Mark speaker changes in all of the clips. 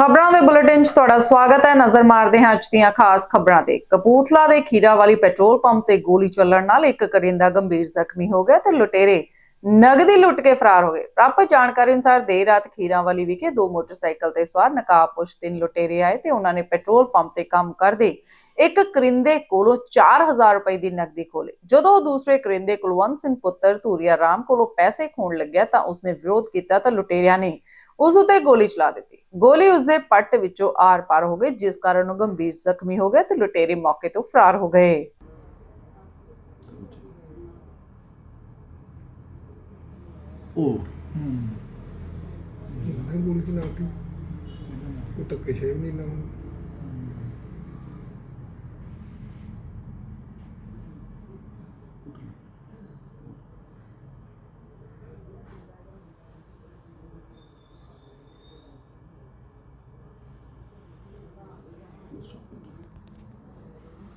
Speaker 1: ਖਬਰਾਂ ਦੇ ਬੁਲੇਟਿਨ 'ਚ ਤੁਹਾਡਾ ਸਵਾਗਤ ਹੈ। ਨਜ਼ਰ ਮਾਰਦੇ ਹਾਂ ਅੱਜ ਦੀਆਂ ਖਾਸ ਖਬਰਾਂ ਤੇ। ਕਪੂਰਥਲਾ ਦੇ ਖੀਰਾ ਵਾਲੀ ਪੈਟਰੋਲ ਪੰਪ ਤੇ ਗੋਲੀ ਚੱਲਣ ਨਾਲ ਇੱਕ ਕਰਿੰਦਾ ਗੰਭੀਰ ਜ਼ਖਮੀ ਹੋ ਗਿਆ ਤੇ ਲੁਟੇਰੇ ਨਗਦੀ ਲੁੱਟ ਕੇ ਫਰਾਰ ਹੋ ਗਏ। ਪ੍ਰਾਪਤ ਜਾਣਕਾਰੀ ਅਨੁਸਾਰ ਦੇਰ ਰਾਤ ਖੀਰਾ ਵਾਲੀ ਵਿਖੇ ਦੋ ਮੋਟਰਸਾਈਕਲ ਤੇ ਸਵਾਰ ਨਕਾਬਪੋਸ਼ ਤਿੰਨ ਲੁਟੇਰੇ ਆਏ ਤੇ ਉਹਨਾਂ ਨੇ ਪੈਟਰੋਲ ਪੰਪ ਤੇ ਕੰਮ ਕਰਦੇ ਇੱਕ ਕਰਿੰਦੇ ਕੋਲੋਂ 4000 ਰੁਪਏ ਦੀ ਨਕਦੀ ਖੋਲੇ ਜਦੋਂ ਦੂਸਰੇ ਕਰਿੰਦੇ ਕੁਲਵੰਤ ਸਿੰਘ ਪੁੱਤਰ ਧੂਰੀਆ ਰਾਮ ਕੋਲੋਂ ਪੈਸੇ ਖੋਣ ਲੱਗਿਆ ਤਾਂ ਉਸਨੇ ਵਿਰੋਧ ਕੀਤਾ ਤਾਂ ਲੁਟੇਰਿਆਂ ਨੇ ਉਸ ਉਤੇ ਗੋਲੀ ਚਲਾ ਦਿੱਤੀ। ਗੋਲੀ ਉਸਦੇ ਪੱਟ ਵਿੱਚੋਂ ਆਰ-ਪਾਰ ਹੋ ਗਈ ਜਿਸ ਕਾਰਨ ਉਹ ਗੰਭੀਰ ਜ਼ਖਮੀ ਹੋ ਗਿਆ ਤੇ ਲੁਟੇਰੇ ਮੌਕੇ ਤੋਂ ਫਰਾਰ ਹੋ ਗਏ।
Speaker 2: ਉਹ
Speaker 3: ਮੈਂ ਗੋਲੀ ਚਲਾਤੀ ਉਹ ਧੱਕੇ ਸ਼ੇਵ ਨਹੀਂ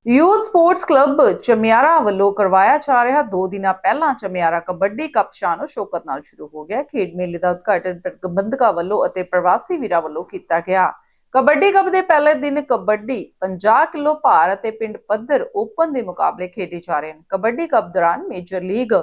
Speaker 1: ਯੂਥ ਸਪੋਰਟਸ ਕਲੱਬ ਚਮਿਆਰਾ ਵੱਲੋਂ ਕਰਵਾਇਆ ਜਾ ਰਿਹਾ ਦੋ ਦਿਨਾਂ ਪਹਿਲਾਂ ਚਮਿਆਰਾ ਕਬੱਡੀ ਕੱਪ ਸ਼ਾਨੋ ਸ਼ੌਕਤ ਨਾਲ ਸ਼ੁਰੂ ਹੋ ਗਿਆ। ਖੇਡ ਮੇਲੇ ਦਾ ਉਦਘਾਟਨ ਪ੍ਰਬੰਧਕਾਂ ਵੱਲੋਂ ਅਤੇ ਪ੍ਰਵਾਸੀ ਵੀਰਾਂ ਵੱਲੋਂ ਕੀਤਾ ਗਿਆ। ਕਬੱਡੀ ਕੱਪ ਦੇ ਪਹਿਲੇ ਦਿਨ ਕਬੱਡੀ 50 ਕਿਲੋ ਭਾਰ ਅਤੇ ਪਿੰਡ ਪੱਧਰ ਓਪਨ ਦੇ ਮੁਕਾਬਲੇ ਖੇਡੇ ਜਾ ਰਹੇ ਹਨ। ਕਬੱਡੀ ਕੱਪ ਦੌਰਾਨ ਮੇਜਰ ਲੀਗ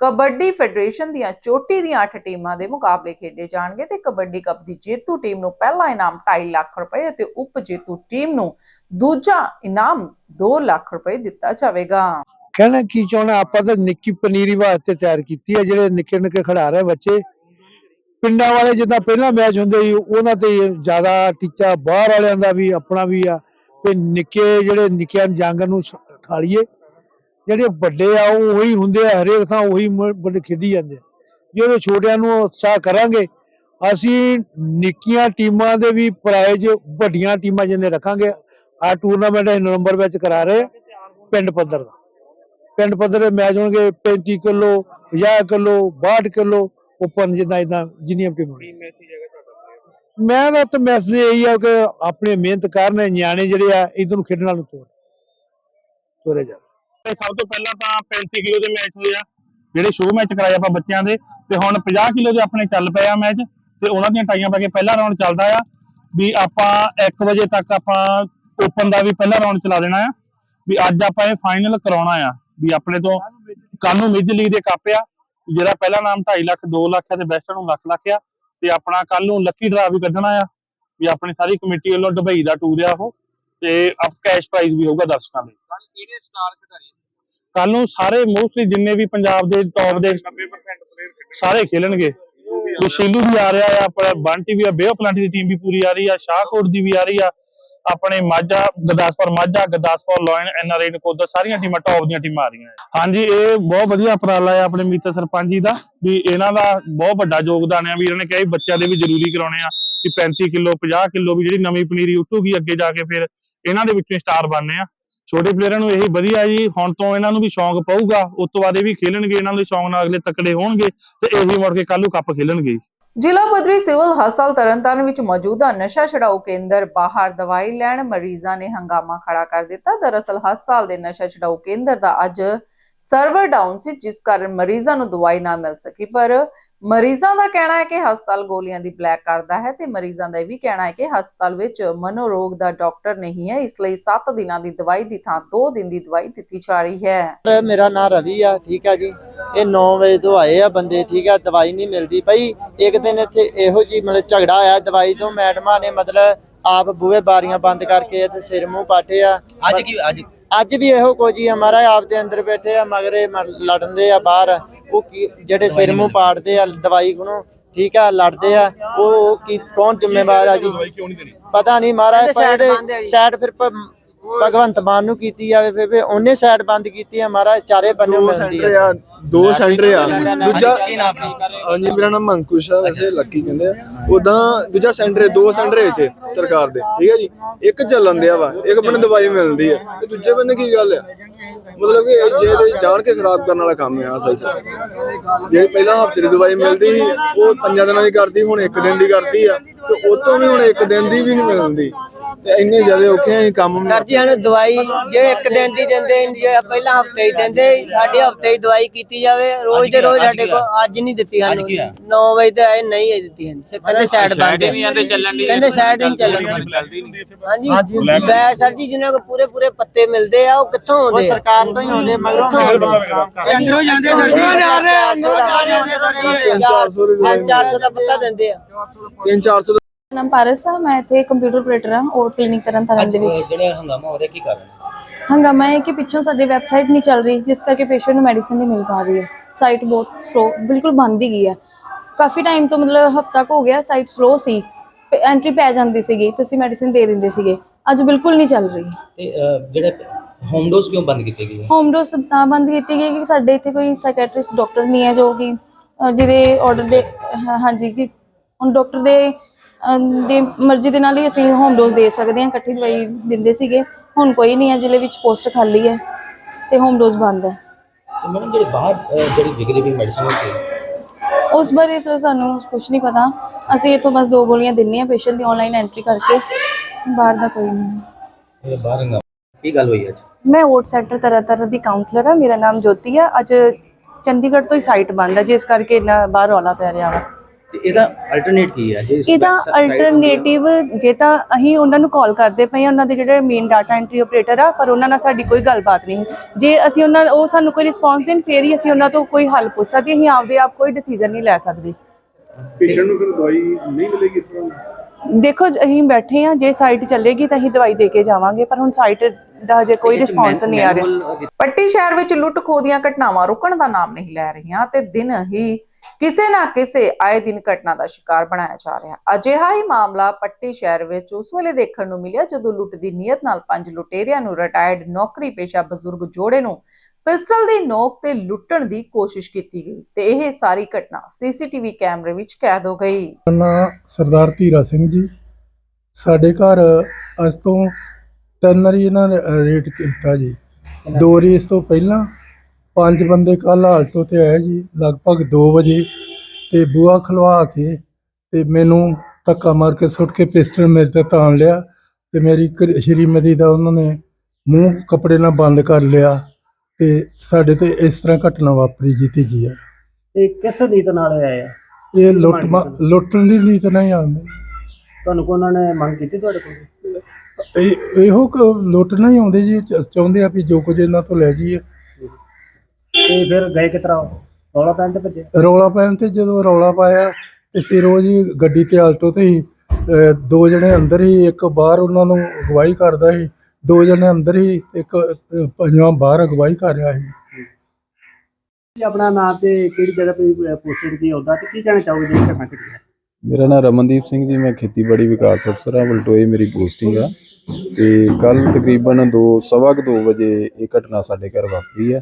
Speaker 1: ਕਬੱਡੀ ਫੈਡਰੇਸ਼ਨ ਦੀਆਂ ਚੋਟੀ ਦੀਆਂ 8 ਟੀਮਾਂ ਦੇ ਮੁਕਾਬਲੇ ਖੇਡੇ ਜਾਣਗੇ ਤੇ ਕਬੱਡੀ ਕੱਪ ਦੀ ਜੇਤੂ ਟੀਮ ਨੂੰ ਪਹਿਲਾ ਇਨਾਮ 2.5 ਲੱਖ ਰੁਪਏ ਅਤੇ ਉਪ ਜੇਤੂ ਟੀਮ ਨੂੰ ਦੂਜਾ ਇਨਾਮ 2 ਲੱਖ ਰੁਪਏ ਦਿੱਤਾ ਜਾਵੇਗਾ।
Speaker 4: ਕਹਿਣਾ ਕੀ ਚਾਹਣਾ ਆਪਾਂ ਤਾਂ ਨਿੱਕੀ ਪਨੀਰੀ ਵਾਸਤੇ ਤਿਆਰ ਕੀਤੀ ਹੈ ਜਿਹੜੇ ਨਿੱਕੇ ਨਿੱਕੇ ਖਿਡਾ ਰਹੇ ਬੱਚੇ। ਪਿੰਡਾਂ ਵਾਲੇ ਜਿੱਦਾਂ ਪਹਿਲਾਂ ਮੈਚ ਹੁੰਦੇ ਸੀ, ਉਹਨਾਂ ਤੇ ਜ਼ਿਆਦਾ ਟੀਚਾ ਬਾਹਰ ਵਾਲਿਆਂ ਦਾ ਵੀ ਆਪਣਾ ਵੀ ਆ। ਤੇ ਨਿੱਕੇ ਜਿਹੜੇ ਨਿੱਕਿਆਂ ਜੰਗ ਨੂੰ ਠਾਲੀਏ। ਜਿਹੜੇ ਵੱਡੇ ਆ, ਉਹ ਉਹੀ ਹੁੰਦੇ ਆ, ਹਰੇਕ ਥਾਂ ਉਹੀ ਵੱਡੇ ਖੇਡੀ ਜਾਂਦੇ ਆ। ਜਿਹੜੇ ਛੋਟਿਆਂ ਨੂੰ ਉਤਸ਼ਾਹ ਕਰਾਂਗੇ, ਅਸੀਂ ਨਿੱਕੀਆਂ ਟੀਮਾਂ ਦੇ ਵੀ ਪ੍ਰਾਈਜ਼ ਵੱਡੀਆਂ ਟੀਮਾਂ ਜਿੰਨੇ ਰੱਖਾਂਗੇ ਆ ਟੂਰਨਾਮੈਂਟ ਅਸੀਂ ਨਵੰਬਰ ਵਿੱਚ ਕਰਾ ਰਹੇ ਪਿੰਡ ਪੱਧਰ ਦਾ। ਪਿੰਡ ਪੱਧਰ ਦੇ ਮੈਚ ਹੋਣਗੇ 35 ਕਿਲੋ 50 ਕਿਲੋ 62 ਕਿਲੋ ਓਪਨ ਜਿੱਦਾਂ ਇਦਾਂ ਜਿੰਨੀਆਂ ਟੀਮਾਂ ਮੈਂ ਤਾਂ ਤੇ ਮੈਸੇਜ ਇਹੀ ਆ ਕਿ ਆਪਣੇ ਮਿਹਨਤ ਕਰਨ ਨਿਆਣੇ ਜਿਹੜੇ ਆ, ਇਧਰ ਨੂੰ ਖੇਡਣ ਨੂੰ ਤੋਰ ਤੋਰੇ ਜਾ
Speaker 5: ਤੇ ਸਭ ਤੋਂ ਪਹਿਲਾਂ ਤਾਂ 35 ਕਿਲੋ ਦੇ ਮੈਚ ਹੋਏ ਆ, ਜਿਹੜੇ ਸ਼ੋਅ ਮੈਚ ਕਰਾਏ ਆਪਾਂ ਬੱਚਿਆਂ ਦੇ, ਤੇ ਹੁਣ 50 ਕਿਲੋ ਦੇ ਆਪਣੇ ਚੱਲ ਪਏ ਆ ਮੈਚ, ਤੇ ਉਹਨਾਂ ਦੀਆਂ ਟਾਈਆਂ ਪਾ ਕੇ ਪਹਿਲਾ ਰਾਉਂਡ ਚੱਲਦਾ ਆ, ਵੀ ਆਪਾਂ 1 ਵਜੇ ਤੱਕ ਆਪਾਂ ਓਪਨ ਦਾ ਵੀ ਪਹਿਲਾ ਰਾਉਂਡ ਚਲਾ ਦੇਣਾ ਆ, ਵੀ ਅੱਜ ਆਪਾਂ ਇਹ ਫਾਈਨਲ ਕਰਾਉਣਾ ਆ, ਵੀ ਆਪਣੇ ਤੋਂ ਕੱਲ ਨੂੰ ਮਿਡ ਲੀਗ ਦੇ ਕੱਪ ਆ, ਜਿਹੜਾ ਪਹਿਲਾ ਨਾਮ 2.5 ਲੱਖ 2 ਲੱਖ ਆ ਤੇ ਬੈਸਟ ਨੂੰ ਲੱਖ ਲੱਖ ਆ, ਤੇ ਆਪਣਾ ਕੱਲ ਨੂੰ ਲੱਕੀ ਡਰਾ ਵੀ ਕੱਢਣਾ ਆ, ਵੀ ਆਪਣੀ ਸਾਰੀ ਕਮੇਟੀ ਵੱਲੋਂ ਦੁਬਈ ਦਾ ਟੂਰ ਆ ਉਹ ਤੇ ਅਪ ਕੈਸ਼ ਪ੍ਰਾਈਜ਼ ਵੀ ਹੋਊਗਾ ਦਰਸ਼ਕਾਂ ਲਈ। ਕੱਲ ਨੂੰ? ਸਾਰੇ ਮੋਸਟਲੀ ਜਿੰਨੇ ਵੀ ਪੰਜਾਬ ਦੇ ਟੌਪ ਦੇ 90% ਸਾਰੇ ਖੇਲਣਗੇ। ਸ਼ੀਲੂ ਵੀ ਆ ਰਿਹਾ ਆ ਆਪਣਾ ਬੰਟੀ ਵੀ ਆ ਬੇਓ ਪਲਾਂਟੀ ਦੀ ਟੀਮ ਵੀ ਪੂਰੀ ਆ ਰਹੀ ਆ ਸ਼ਾਹਕੋਟ ਦੀ ਵੀ ਆ ਰਹੀ ਆ। ਆਪਣੇ ਮਾਝਾ ਗਦਾਸਪੁਰ ਮਾਝਾ ਗਦਾਸਪੁਰ ਲੋਇਨ ਐਨਆਰਆਈ ਨਕੋਦਰ ਸਾਰੀਆਂ ਟੀਮਾਂ ਟੌਪ ਦੀਆਂ ਟੀਮਾਂ ਆ ਰਹੀਆਂ ਹਾਂਜੀ, ਇਹ ਬਹੁਤ ਵਧੀਆ ਉਪਰਾਲਾ ਹੈ ਆਪਣੇ ਮੀਤਾ ਸਰਪੰਚ ਜੀ ਦਾ, ਵੀ ਇਹਨਾਂ ਦਾ ਬਹੁਤ ਵੱਡਾ ਯੋਗਦਾਨ ਹੈ। ਵੀ ਇਹਨਾਂ ਨੇ ਕਿਹਾ ਬੱਚਿਆਂ ਦੇ ਵੀ ਜ਼ਰੂਰੀ ਕਰਾਉਣੇ ਆ ਕਿ 35 ਕਿਲੋ 50 ਕਿਲੋ ਵੀ ਜਿਹੜੀ ਨਵੀਂ ਪਨੀਰੀ ਉੱਠੂਗੀ ਅੱਗੇ ਜਾ ਕੇ ਫਿਰ ਇਹਨਾਂ ਦੇ ਵਿੱਚੋਂ ਸਟਾਰ ਬਣਨੇ ਆ। ਛੋਟੇ ਪਲੇਅਰਾਂ ਨੂੰ ਇਹੀ ਵਧੀਆ ਜੀ, ਹੁਣ ਤੋਂ ਇਹਨਾਂ ਨੂੰ ਵੀ ਸ਼ੌਂਕ ਪਊਗਾ, ਉਸ ਤੋਂ ਬਾਅਦ ਇਹ ਵੀ ਖੇਲਣਗੇ, ਇਹਨਾਂ ਦੇ ਸ਼ੌਂਕ ਨਾਲ ਅਗਲੇ ਤਕੜੇ ਹੋਣਗੇ ਤੇ ਇਹੀ ਮੁੜ ਕੇ ਕੱਲ ਨੂੰ ਕੱਪ ਖੇਲਣਗੇ
Speaker 1: ਜ਼ਿਲ੍ਹਾ ਪੱਧਰੀ ਸਿਵਲ ਹਸਪਤਾਲ ਤਰਨਤਾਰਨ ਵਿੱਚ ਮੌਜੂਦਾ ਨਸ਼ਾ ਛਡਾਊ ਕੇਂਦਰ ਬਾਹਰ ਦਵਾਈ ਲੈਣ ਮਰੀਜ਼ਾਂ ਨੇ ਹੰਗਾਮਾ ਖੜਾ ਕਰ ਦਿੱਤਾ। ਦਰਅਸਲ ਹਸਪਤਾਲ ਦੇ ਨਸ਼ਾ ਛਡਾਊ ਕੇਂਦਰ ਦਾ ਅੱਜ ਸਰਵਰ ਡਾਊਨ ਸੀ, ਜਿਸ ਕਾਰਨ ਮਰੀਜ਼ਾਂ ਨੂੰ ਦਵਾਈ ਨਾ ਮਿਲ ਸਕੀ। ਪਰ ਮਰੀਜ਼ਾਂ ਦਾ ਕਹਿਣਾ ਹੈ ਕਿ ਹਸਪਤਾਲ ਗੋਲੀਆਂ ਦੀ ਬਲੈਕ ਕਰਦਾ ਹੈ ਤੇ ਮਰੀਜ਼ਾਂ ਦਾ ਇਹ ਵੀ ਕਹਿਣਾ ਹੈ ਕਿ ਹਸਪਤਾਲ ਵਿੱਚ ਮਨੋਰੋਗ ਦਾ ਡਾਕਟਰ ਨਹੀਂ ਹੈ ਇਸ ਲਈ 7 ਦਿਨਾਂ ਦੀ ਦਵਾਈ ਦੀ ਥਾਂ 2 ਦਿਨ ਦੀ ਦਵਾਈ ਦਿੱਤੀ ਜਾ ਰਹੀ ਹੈ।
Speaker 6: ਮੇਰਾ ਨਾਮ ਰਵੀ ਆ ਠੀਕ ਆ ਜੀ। ਇਹ 9 ਵਜੇ ਤੋਂ ਆਏ ਆ ਬੰਦੇ ਠੀਕ ਆ ਦਵਾਈ ਨਹੀਂ ਮਿਲਦੀ ਭਾਈ ਇੱਕ ਦਿਨ ਇੱਥੇ ਇਹੋ ਜੀ ਮਤਲਬ ਝਗੜਾ ਆਇਆ ਦਵਾਈ ਤੋਂ ਮੈਡਮਾਂ ਨੇ ਮਤਲਬ ਆਪ ਬੂਹੇ ਬਾਰੀਆਂ ਬੰਦ ਕਰਕੇ ਇੱਥੇ ਸਿਰ ਮੂੰਹ ਪਾਟੇ ਆ। ਅੱਜ ਕੀ ਅੱਜ? ਅੱਜ ਵੀ ਇਹੋ ਕੁਝ ਹੀ ਆ ਮਹਾਰਾਜ ਆਪ ਦੇ ਅੰਦਰ ਬੈਠੇ ਆ ਮਗਰੇ ਲੜਨਦੇ ਆ ਬਾਹਰ। ਉਹ ਕੀ- ਜਿਹੜੇ ਸਿਰ ਮੂੰਹ ਪਾੜਦੇ ਆ ਦਵਾਈ ਕੋਲੋਂ ਠੀਕ ਆ ਲੜਦੇ ਆ ਉਹ ਉਹ ਕੀ ਕੌਣ ਜ਼ਿੰਮੇਵਾਰ ਆ ਜੀ? ਪਤਾ ਨਹੀਂ ਮਹਾਰਾਜ ਪਰ ਇਹਦੇ ਸਾਈਡ ਫਿਰ ਭਗਵੰਤ ਮਾਨ ਨੂੰ ਕੀਤੀ ਜਾਵੇ ਫਿਰ ਫਿਰ ਉਹਨੇ ਸਾਈਡ ਬੰਦ ਕੀਤੀ ਆ ਮਹਾਰਾਜ ਚਾਰੇ ਬੰਨੇ ਮਿਲਦੀ
Speaker 3: ਸੈਂਟਰ
Speaker 6: ਆ
Speaker 3: ਆ ਦੋ ਸੈਂਟਰ ਆ। ਦੂਜਾ ਹਾਂਜੀ ਮੇਰਾ ਨਾਮ ਅੰਕੁਸ਼ ਆ ਵੈਸੇ ਲੱਕੀ ਕਹਿੰਦੇ ਆ। ਉਦਾਂ ਦੂਜਾ ਸੈਂਟਰ ਹੈ ਦੋ ਸੈਂਟਰ ਹੈ ਇੱਥੇ ਸਰਕਾਰ ਦੇ। ਠੀਕ ਹੈ ਜੀ? ਇੱਕ ਚੱਲਣ ਦਿਆ ਵਾ ਇੱਕ ਬੰਨੇ ਦਵਾਈ ਮਿਲਦੀ ਹੈ। ਤੇ ਦੂਜੇ ਬੰਨੇ ਕੀ ਗੱਲ ਆ ਮਤਲਬ ਕਿ ਇਹ ਜੇ ਤੇ ਜਾਣ ਕੇ ਖਰਾਬ ਕਰਨ ਵਾਲਾ ਕੰਮ ਹੈ ਅਸਲ 'ਚ। ਜਿਹੜੀ ਪਹਿਲਾਂ ਹਫ਼ਤੇ ਦੀ ਦਵਾਈ ਮਿਲਦੀ ਸੀ ਉਹ ਪੰਜਾਂ ਦਿਨਾਂ ਦੀ ਕਰਦੀ ਹੁਣ ਇੱਕ ਦਿਨ ਦੀ ਕਰਦੀ ਆ। ਤੇ ਉਹ ਤੋਂ ਵੀ ਹੁਣ ਇੱਕ ਦਿਨ ਦੀ ਵੀ ਨਹੀਂ ਮਿਲਦੀ। ਤੇ ਇੰਨੇ ਜ਼ਿਆਦਾ ਔਖੇ ਆ ਕੰਮ
Speaker 7: ਸਰ ਜੀ ਸਾਨੂੰ ਦਵਾਈ ਜਿਹੜੇ ਇੱਕ ਦਿਨ ਦੀ ਦਿੰਦੇ ਜਿਹੜਾ ਪਹਿਲਾਂ ਹਫ਼ਤੇ ਹੀ ਦਿੰਦੇ ਸਾਡੇ ਹਫ਼ਤੇ ਹੀ ਦਵਾਈ ਕੀਤੀ ਜਾਵੇ ਰੋਜ਼ ਦੇ ਰੋਜ਼ ਸਾਡੇ ਕੋਲ ਅੱਜ ਨਹੀਂ ਦਿੱਤੀ ਸਾਨੂੰ। 9 ਵਜੇ ਤੇ ਆਏ ਨਹੀਂ ਹੈ ਦਿੱਤੀ ਹਨ ਕਹਿੰਦੇ ਸਾਈਡ ਬੰਦ। ਕਹਿੰਦੇ ਸਾਈਡ ਨਹੀਂ ਚੱਲਣ ਹਾਂਜੀ। ਮੈਂ ਸਰ ਜੀ ਜਿਹਨਾਂ ਕੋ ਪੂਰੇ ਪੂਰੇ ਪੱਤੇ ਮਿਲਦੇ ਆ ਉਹ ਕਿੱਥੋਂ ਆਉਂਦੇ
Speaker 6: ਸਰਕਾਰ ਤੋਂ ਹੀ ਆਉਂਦੇ ਮਗਰੋਂ
Speaker 7: ਕਿੱਥੋਂ ਆਉਂਦੇ ਆ?
Speaker 6: ਅੰਦਰੋਂ ਜਾਂਦੇ ਸਰ ਜੀ। ਜਾ ਰਹੇ ਅੰਦਰੋਂ ਜਾ ਰਹੇ
Speaker 3: ਤਿੰਨ ਚਾਰ ਸੌ ਦੇ
Speaker 7: ਪੰਜ 400 ਦਾ ਪੱਤਾ ਦਿੰਦੇ ਆ।
Speaker 3: 3-400
Speaker 8: ਮੇਰਾ ਨਾਮ ਪਾਰਸ ਆ ਮੈਂ ਇੱਥੇ ਕੰਪਿਊਟਰ ਆਪਰੇਟਰ ਹਾਂ ਔਰ ਕਲੀਨਿਕ ਤਰਨ ਤਾਰਨ ਦੇ ਵਿੱਚ।
Speaker 9: ਜਿਹੜੇ ਹੰਗਾਮਾ ਹੋ ਰਿਹਾ ਕੀ ਕਾਰਨ ਹੈ?
Speaker 8: ਹੰਗਾਮਾ ਹੈ ਕਿ ਪਿੱਛੋਂ ਸਾਡੀ ਵੈਬਸਾਈਟ ਨਹੀਂ ਚੱਲ ਰਹੀ ਜਿਸ ਕਰਕੇ ਪੇਸ਼ੈਂਟ ਨੂੰ ਮੈਡੀਸਿਨ ਨਹੀਂ ਮਿਲ ਪਾ ਰਹੀ ਹੈ। ਸਾਈਟ ਬਹੁਤ ਸਲੋ ਬਿਲਕੁਲ ਬੰਦ ਹੀ ਗਈ ਹੈ। ਕਾਫੀ ਟਾਈਮ ਤੋਂ ਮਤਲਬ ਹਫਤਾ ਕੁ ਹੋ ਗਿਆ ਸਾਈਟ ਸਲੋ ਸੀ। ਐਂਟਰੀ ਪੈ ਜਾਂਦੀ ਸੀਗੀ ਤੇ ਅਸੀਂ ਮੈਡੀਸਿਨ ਦੇ ਦਿੰਦੇ ਸੀਗੇ। ਅੱਜ ਬਿਲਕੁਲ ਨਹੀਂ ਚੱਲ ਰਹੀ।
Speaker 9: ਤੇ ਅਹ, ਜਿਹੜੇ ਹੋਮ ਡੋਜ਼ ਕਿਉਂ ਬੰਦ ਕੀਤੇ ਗਏ
Speaker 8: ਹੋਮ ਡੋਸ ਤਾਂ ਬੰਦ ਕੀਤੀ ਗਈ ਕਿ ਸਾਡੇ ਇੱਥੇ ਕੋਈ ਸਾਈਕੈਟ੍ਰਿਸਟ ਡਾਕਟਰ ਨਹੀਂ ਹੈ ਜੋ ਕਿ ਅ, ਜਿਹਦੇ ਆਰਡਰ ਦੇ ਹਾਂ- ਹਾਂਜੀ ਕਿ ਹੁਣ ਡਾਕਟਰ ਦੇ ਦੇ ਮਰਜ਼ੀ ਦੇ ਨਾਲ ਹੀ ਅਸੀਂ ਹੋਮ ਡੋਸ ਦੇ ਸਕਦੇ ਹਾਂ ਇਕੱਠੀ ਦਵਾਈ ਦਿੰਦੇ ਸੀਗੇ। ਹੁਣ ਕੋਈ ਨਹੀਂ ਹੈ ਜ਼ਿਲ੍ਹੇ ਵਿੱਚ ਪੋਸਟ ਖਾਲੀ ਹੈ ਤੇ ਹੋਮ ਡੋਸ ਬੰਦ ਹੈ।
Speaker 9: ਤੇ ਮੈਡਮ ਜਿਹੜੇ ਬਾਹਰ ਅਹ, ਜਿਹੜੀ ਵਿਕਦੀ ਵੀ ਮੈਡੀਸਨ ਹੁੰਦੀ ਹੈ?
Speaker 8: ਉਸ ਬਾਰੇ ਸਰ ਸਾਨੂੰ ਕੁਝ ਨਹੀਂ ਪਤਾ। ਅਸੀਂ ਇੱਥੋਂ ਬਸ ਦੋ ਗੋਲੀਆਂ ਦਿੰਨੇ ਆ ਪੇਸ਼ੈਂਟ ਦੀ ਆਨਲਾਈਨ ਐਂਟਰੀ ਕਰਕੇ। ਬਾਹਰ ਦਾ ਕੋਈ ਨਹੀਂ।
Speaker 9: ਇਹ ਬਾਹਰ ਹੰਗਾਮਾ ਕੀ ਗੱਲ ਹੋਈ ਅੱਜ?
Speaker 10: ਮੈਂ ਵੋਟ ਸੈਂਟਰ ਤਰ੍ਹਾਂ ਤਰ੍ਹਾਂ ਦੀ ਕਾਉਂਸਲਰ ਹਾਂ ਮੇਰਾ ਨਾਮ ਜੋਤੀ ਆ। ਅੱਜ ਚੰਡੀਗੜ੍ਹ ਤੋਂ ਹੀ ਸਾਈਟ ਬੰਦ ਹੈ ਜਿਸ ਕਰਕੇ ਇੰਨਾ ਬਾਹਰ ਰੌਲਾ ਪੈ ਰਿਹਾ ਵਾ।
Speaker 9: ਤੇ ਇਹਦਾ ਅਲਟਰਨੇਟ ਕੀ ਹੈ? ਜੇ ਇਸ
Speaker 10: ਇਹਦਾ
Speaker 9: side ਤੋਂ-
Speaker 10: ਅਲਟਰਨੇਟਿਵ ਜੇ ਤਾਂ ਅਸੀਂ ਉਹਨਾਂ ਨੂੰ ਕਾਲ ਕਰਦੇ ਪਏ ਉਹਨਾਂ ਦੇ ਜਿਹੜੇ ਮੇਨ ਡਾਟਾ ਐਂਟਰੀ ਆਪਰੇਟਰ ਆ ਪਰ ਉਹਨਾਂ ਨਾਲ ਸਾਡੀ ਕੋਈ ਗੱਲਬਾਤ ਨਹੀਂ ਜੇ ਅਸੀਂ ਉਹਨਾਂ ਉਹ ਸਾਨੂੰ ਕੋਈ ਰਿਸਪੌਂਸ ਦੇਣ ਫੇਰ ਹੀ ਅਸੀਂ ਉਹਨਾਂ ਤੋਂ ਕੋਈ ਹੱਲ ਪੁੱਛ ਸਕਦੇ ਅਸੀਂ ਆਪਦੇ ਆਪ ਕੋਈ ਡਿਸੀਜਨ ਨਹੀਂ ਲੈ ਸਕਦੇ।
Speaker 2: ਪੇਸ਼ੈਂਟ ਨੂੰ ਫਿਰ ਦਵਾਈ ਨਹੀਂ ਮਿਲੇਗੀ ਇਸ ਤਰ੍ਹਾਂ
Speaker 10: ਦੇਖੋ ਜ- ਅਸੀਂ ਬੈਠੇ ਹਾਂ ਜੇ ਸਾਈਟ ਚੱਲੇਗੀ ਤਾਂ ਅਸੀਂ ਦਵਾਈ ਦੇ ਕੇ ਜਾਵਾਂਗੇ ਪਰ ਹੁਣ ਸਾਈਟ ਦਾ ਹਜੇ ਕੋਈ ਰਿਸਪੌਂਸ ਨਹੀਂ ਆ ਰਿਹਾ।
Speaker 1: ਪੱਟੀ ਸ਼ਹਿਰ ਵਿੱਚ ਲੁੱਟ ਖੋਹ ਦੀਆਂ ਘਟਨਾਵਾਂ ਰੁਕਣ ਦਾ ਨਾਮ ਨਹੀਂ ਲੈ ਰਹੀਆਂ ਤੇ ਦਿਨ ਹੀ ਕਿਸੇ ਨਾ ਕਿਸੇ ਆਏ ਦਿਨ ਘਟਨਾ ਦਾ ਸ਼ਿਕਾਰ ਬਣਾਇਆ ਜਾ ਰਿਹਾ। ਅਜਿਹਾ ਹੀ ਮਾਮਲਾ ਪੱਟੀ ਸ਼ਹਿਰ ਵਿੱਚ ਉਸ ਵੇਲੇ ਦੇਖਣ ਨੂੰ ਮਿਲਿਆ ਜਦੋਂ ਲੁੱਟ ਦੀ ਨੀਅਤ ਨਾਲ ਪੰਜ ਲੁਟੇਰਿਆਂ ਨੂੰ ਰਿਟਾਇਰਡ ਨੌਕਰੀ ਪੇਸ਼ਾ ਬਜ਼ੁਰਗ ਜੋੜੇ ਨੂੰ ਪਿਸਟਲ ਦੀ ਨੋਕ ਤੇ ਲੁੱਟਣ ਦੀ ਕੋਸ਼ਿਸ਼ ਕੀਤੀ ਗਈ ਤੇ ਇਹ ਸਾਰੀ ਘਟਨਾ ਸੀਸੀਟੀਵੀ ਕੈਮਰੇ ਵਿੱਚ ਕੈਦ ਹੋ ਗਈ।
Speaker 11: ਨਾਂ ਸਰਦਾਰ ਧੀਰਾ ਸਿੰਘ ਜੀ। ਸਾਡੇ ਘਰ ਅੱਜ ਤੋਂ ਤਿੰਨ ਵਾਰੀ ਇਹਨਾਂ ਨੇ ਰੇਟ ਕੀਤਾ ਜੀ। ਦੋ ਵਾਰੀ ਇਸ ਤੋਂ ਪਹਿਲਾਂ ਪੰਜ ਬੰਦੇ ਕੱਲ ਆਲਟੋ ਤੇ ਆਏ ਜੀ ਲਗਭਗ 2 ਵਜੇ ਤੇ ਬੂਆ ਖਲਵਾ ਕੇ ਤੇ ਮੈਨੂੰ ਧੱਕਾ ਮਾਰ ਕੇ ਸੁੱਟ ਕੇ ਪਿਸਟਲ ਮੇਰੇ ਤੇ ਤਾਣ ਲਿਆ ਤੇ ਮੇਰੀ ਸ਼੍ਰੀਮਤੀ ਦਾ ਉਹਨਾਂ ਨੇ ਮੂੰਹ ਕੱਪੜੇ ਨਾਲ ਬੰਦ ਕਰ ਲਿਆ ਤੇ ਸਾਡੇ ਤੇ ਇਸ ਤਰ੍ਹਾਂ ਘਟਨਾ ਵਾਪਰੀ ਜੀ ਤੀਜੀ ਵਾਰ।
Speaker 12: ਤੇ ਕਿਸ ਨੀਤ ਨਾਲ ਆਏ ਆ?
Speaker 11: ਇਹ ਲੁੱਟ ਲੁੱਟਣ ਦੀ ਨੀਤ ਨਹੀਂ ਆਉਂਦੀ।
Speaker 12: ਤੁਹਾਨੂੰ ਕੋ ਉਹਨਾਂ ਨੇ ਮੰਗ ਕੀਤੀ ਤੁਹਾਡੇ ਕੋਲ?
Speaker 11: ਇਹ ਇਹੋ ਲੁੱਟ ਨਹੀਂ ਆਉਂਦੇ ਜੀ ਚਾਹੁੰਦੇ ਆ ਵੀ ਜੋ ਕੁਝ ਇਹਨਾਂ ਤੋਂ ਲੈ ਜਾਈਏ।
Speaker 12: ਤੇ ਫਿਰ ਗਏ ਕਿਤਰਾ ਰੌਲਾ ਪੈਣ ਤੇ ਭੱਜੇ?
Speaker 11: ਰੌਲਾ ਪੈਣ ਤੇ ਜਦੋਂ ਰੌਲਾ ਪਾਇਆ ਤੇ ਫਿਰ ਉਹ ਜੀ ਗੱਡੀ ਤੇ ਆਲਟੋ ਤੇ ਹੀ ਅਹ, ਦੋ ਜਣੇ ਅੰਦਰ ਹੀ ਇੱਕ ਬਾਹਰ ਉਹਨਾਂ ਨੂੰ ਅਗਵਾਈ ਕਰਦਾ ਸੀ ਦੋ ਜਣੇ ਅੰਦਰ ਹੀ ਇੱਕ ਅਹ, ਪੰਜਵਾਂ ਬਾਹਰ ਅਗਵਾਈ ਕਰ ਰਿਹਾ ਸੀ।
Speaker 12: ਜੀ ਆਪਣਾ ਨਾਮ ਤੇ ਕਿਹੜੀ ਜਗ੍ਹਾ ਤੇ ਪੋਸਟਡ ਕੀ ਹੁੰਦਾ ਤੇ ਕੀ ਕਹਿਣਾ ਚਾਹੋਗੇ ਜੀ ਘਟਨਾ ਘਟੀ ਹੈ?
Speaker 13: ਮੇਰਾ ਨਾਮ ਰਮਨਦੀਪ ਸਿੰਘ ਜੀ ਮੈਂ ਖੇਤੀਬਾੜੀ ਵਿਕਾਸ ਅਫਸਰ ਹਾਂ ਬਲਟੋਏ ਮੇਰੀ ਪੋਸਟਿੰਗ ਆ। ਤੇ ਕੱਲ ਤਕਰੀਬਨ 2 ਸਵਾ ਕੁ 2 ਵਜੇ ਇਹ ਘਟਨਾ ਸਾਡੇ ਘਰ ਵਾਪਰੀ ਆ।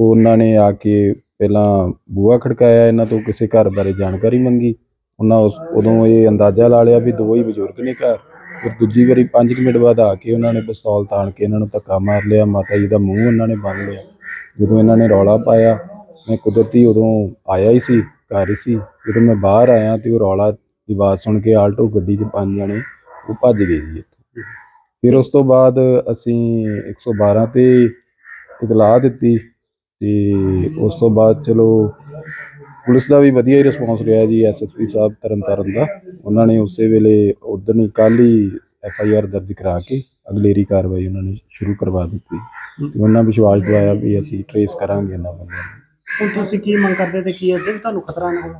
Speaker 13: ਉਹਨਾਂ ਨੇ ਆ ਕੇ ਪਹਿਲਾਂ ਬੂਹਾ ਖੜਕਾਇਆ ਇਹਨਾਂ ਤੋਂ, ਕਿਸੇ ਘਰ ਬਾਰੇ ਜਾਣਕਾਰੀ ਮੰਗੀ। ਉਹਨਾਂ ਉਸ ਉਦੋਂ ਇਹ ਅੰਦਾਜ਼ਾ ਲਾ ਲਿਆ ਵੀ ਦੋ ਹੀ ਬਜ਼ੁਰਗ ਨੇ ਘਰ। ਫਿਰ ਦੂਜੀ ਵਾਰੀ 5 ਮਿੰਟ ਬਾਅਦ ਆ ਕੇ ਉਹਨਾਂ ਨੇ ਪਿਸਤੌਲ ਤਾਣ ਕੇ ਇਹਨਾਂ ਨੂੰ ਧੱਕਾ ਮਾਰ ਲਿਆ, ਮਾਤਾ ਜੀ ਦਾ ਮੂੰਹ ਉਹਨਾਂ ਨੇ ਬੰਨ ਲਿਆ। ਜਦੋਂ ਇਹਨਾਂ ਨੇ ਰੌਲਾ ਪਾਇਆ, ਮੈਂ ਕੁਦਰਤੀ ਉਦੋਂ ਆਇਆ ਹੀ ਸੀ, ਘਰ ਹੀ ਸੀ। ਜਦੋਂ ਮੈਂ ਬਾਹਰ ਆਇਆ ਤੇ ਉਹ ਰੌਲਾ ਦੀ ਆਵਾਜ਼ ਸੁਣ ਕੇ ਆਲਟੋ ਗੱਡੀ 'ਚ ਪੰਜ ਜਣੇ ਉਹ ਭੱਜ ਗਏ ਜੀ ਇੱਥੋਂ। ਫਿਰ ਉਸ ਤੋਂ ਬਾਅਦ ਅਸੀਂ 112 ਤੇ ਇਤਲਾਹ ਦਿੱਤੀ। ਤੇ ਉਸ ਤੋਂ ਬਾਅਦ ਚਲੋ ਪੁਲਿਸ ਦਾ ਵੀ ਵਧੀਆ ਹੀ ਰਿਸਪੌਂਸ ਰਿਹਾ ਜੀ ਐਸਐਸਪੀ ਸਾਹਿਬ ਤਰਨਤਾਰਨ ਦਾ। ਉਹਨਾਂ ਨੇ ਉਸੇ ਵੇਲੇ ਉਦੋਂ ਹੀ ਕੱਲ ਹੀ ਐਫਆਈਆਰ ਦਰਜ ਕਰਾ ਕੇ ਅਗਲੇਰੀ ਕਾਰਵਾਈ ਉਹਨਾਂ ਨੇ ਸ਼ੁਰੂ ਕਰਵਾ ਦਿੱਤੀ। ਤੇ ਉਹਨਾਂ ਵਿਸ਼ਵਾਸ ਦਿਵਾਇਆ ਵੀ ਅਸੀਂ ਟਰੇਸ ਕਰਾਂਗੇ ਇਹਨਾਂ ਬੰਦਿਆਂ ਨੂੰ।
Speaker 12: ਹੁਣ ਤੁਸੀਂ ਕੀ ਮੰਗ ਕਰਦੇ ਤੇ ਕੀ ਅੱਗੇ ਵੀ ਤੁਹਾਨੂੰ ਖਤਰਾ ਨਾ ਹੋਵੇ?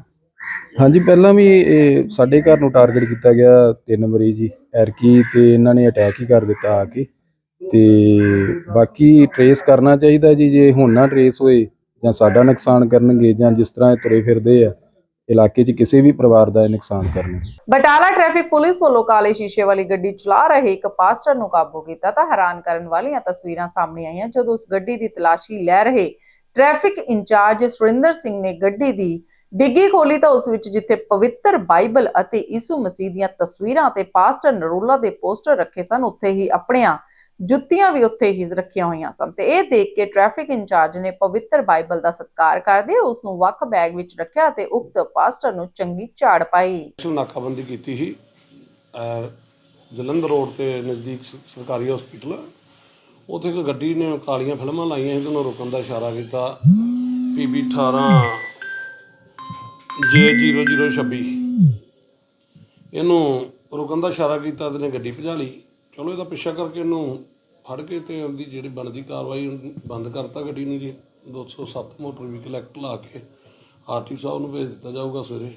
Speaker 13: ਹਾਂਜੀ ਪਹਿਲਾਂ ਵੀ ਇਹ ਸਾਡੇ ਘਰ ਨੂੰ ਟਾਰਗੇਟ ਕੀਤਾ ਗਿਆ ਤਿੰਨ ਮਰੀਜ਼ ਜੀ। ਐਰਕੀ ਤੇ ਇਹਨਾਂ ਨੇ ਅਟੈਕ ਹੀ ਕਰ ਦਿੱਤਾ ਆ ਕੇ। ਤੇ ਬਾਕੀ ਟਰੇਸ ਕਰਨਾ ਚਾਹੀਦਾ ਜੀ, ਜੇ ਹੁਣ ਨਾ ਟਰੇਸ ਹੋਏ ਜਾਂ ਸਾਡਾ ਨੁਕਸਾਨ ਕਰਨਗੇ ਜਾਂ ਜਿਸ ਤਰ੍ਹਾਂ ਇਹ ਤੁਰੇ ਫਿਰਦੇ ਆ, ਇਲਾਕੇ 'ਚ ਕਿਸੇ ਵੀ ਪਰਿਵਾਰ ਦਾ ਇਹ ਨੁਕਸਾਨ ਕਰਨਗੇ।
Speaker 1: ਬਟਾਲਾ ਟ੍ਰੈਫਿਕ ਪੁਲਿਸ ਵੱਲੋਂ ਕਾਲੇ ਸ਼ੀਸ਼ੇ ਵਾਲੀ ਗੱਡੀ ਚਲਾ ਰਹੇ ਇੱਕ ਪਾਸਟਰ ਨੂੰ ਕਾਬੂ ਕੀਤਾ ਤਾਂ ਹੈਰਾਨ ਕਰਨ ਵਾਲੀਆਂ ਤਸਵੀਰਾਂ ਸਾਹਮਣੇ ਆਈਆਂ। ਜਦੋਂ ਉਸ ਗੱਡੀ ਦੀ ਤਲਾਸ਼ੀ ਲੈ ਰਹੇ ਟ੍ਰੈਫਿਕ ਇੰਚਾਰਜ ਸੁਰਿੰਦਰ ਸਿੰਘ ਨੇ ਗੱਡੀ ਦੀ ਡਿੱਗੀ ਖੋਲੀ ਤਾਂ ਉਸ ਵਿੱਚ ਜਿੱਥੇ ਪਵਿੱਤਰ ਬਾਈਬਲ ਅਤੇ ਈਸੂ ਮਸੀਹ ਦੀਆਂ ਤਸਵੀਰਾਂ ਤੇ ਪਾਸਟਰ ਨਰੂਲਾ ਦੇ ਪੋਸਟਰ ਰੱਖੇ ਸਨ, ਉੱਥੇ ਹੀ ਆਪਣੀਆਂ ਜੁੱਤੀਆਂ ਵੀ ਉੱਥੇ ਹੀ ਰੱਖੀਆਂ ਹੋਈਆਂ ਸਨ ਤੇ ਇਹ ਦੇਖ ਕੇ ਟ੍ਰੈਫਿਕ ਇੰਚਾਰਜ ਨੇ ਪਵਿੱਤਰ ਬਾਈਬਲ ਦਾ ਸਤਿਕਾਰ ਕਰਦੇ ਉਸ ਨੂੰ ਵੱਖ ਬੈਗ ਵਿੱਚ ਰੱਖਿਆ ਤੇ ਉਕਤ ਪਾਸਟਰ ਨੂੰ ਚੰਗੀ ਝਾੜ ਪਾਈ।
Speaker 2: ਨੂੰ ਨਾਕਾਬੰਦੀ ਕੀਤੀ ਸੀ ਜਲੰਧਰ ਰੋਡ ਤੇ ਨਜ਼ਦੀਕ ਸਰਕਾਰੀ ਹਸਪੀਟਲ ਉੱਥੇ ਇੱਕ ਗੱਡੀ ਨੇ ਕਾਲੀਆਂ ਫਿਲਮਾਂ ਲਾਈਆਂ ਸੀ ਉਹਨੂੰ ਰੁਕਣ ਦਾ ਇਸ਼ਾਰਾ ਕੀਤਾ। ਪੀਬੀ 18 J0026 ਇਹਨੂੰ ਰੁਕਣ ਦਾ ਇਸ਼ਾਰਾ ਕੀਤਾ ਤੇ ਨੇ ਗੱਡੀ ਭਜਾ ਲਈ। ਚਲੋ ਇਹਦਾ ਪਿੱਛਾ ਕਰਕੇ ਇਹਨੂੰ ਫੜ ਕੇ ਤੇ ਉਹਦੀ ਜਿਹੜੀ ਬਣਦੀ ਕਾਰਵਾਈ ਬੰਦ ਕਰਤਾ ਗੱਡੀ ਨੂੰ ਜੀ। 207 ਮੋਟਰ ਵਹੀਕਲ ਐਕਟ ਲਾ ਕੇ ਆਰਟੀ ਸਾਹਿਬ ਨੂੰ ਭੇਜ ਦਿੱਤਾ ਜਾਊਗਾ ਸਵੇਰੇ।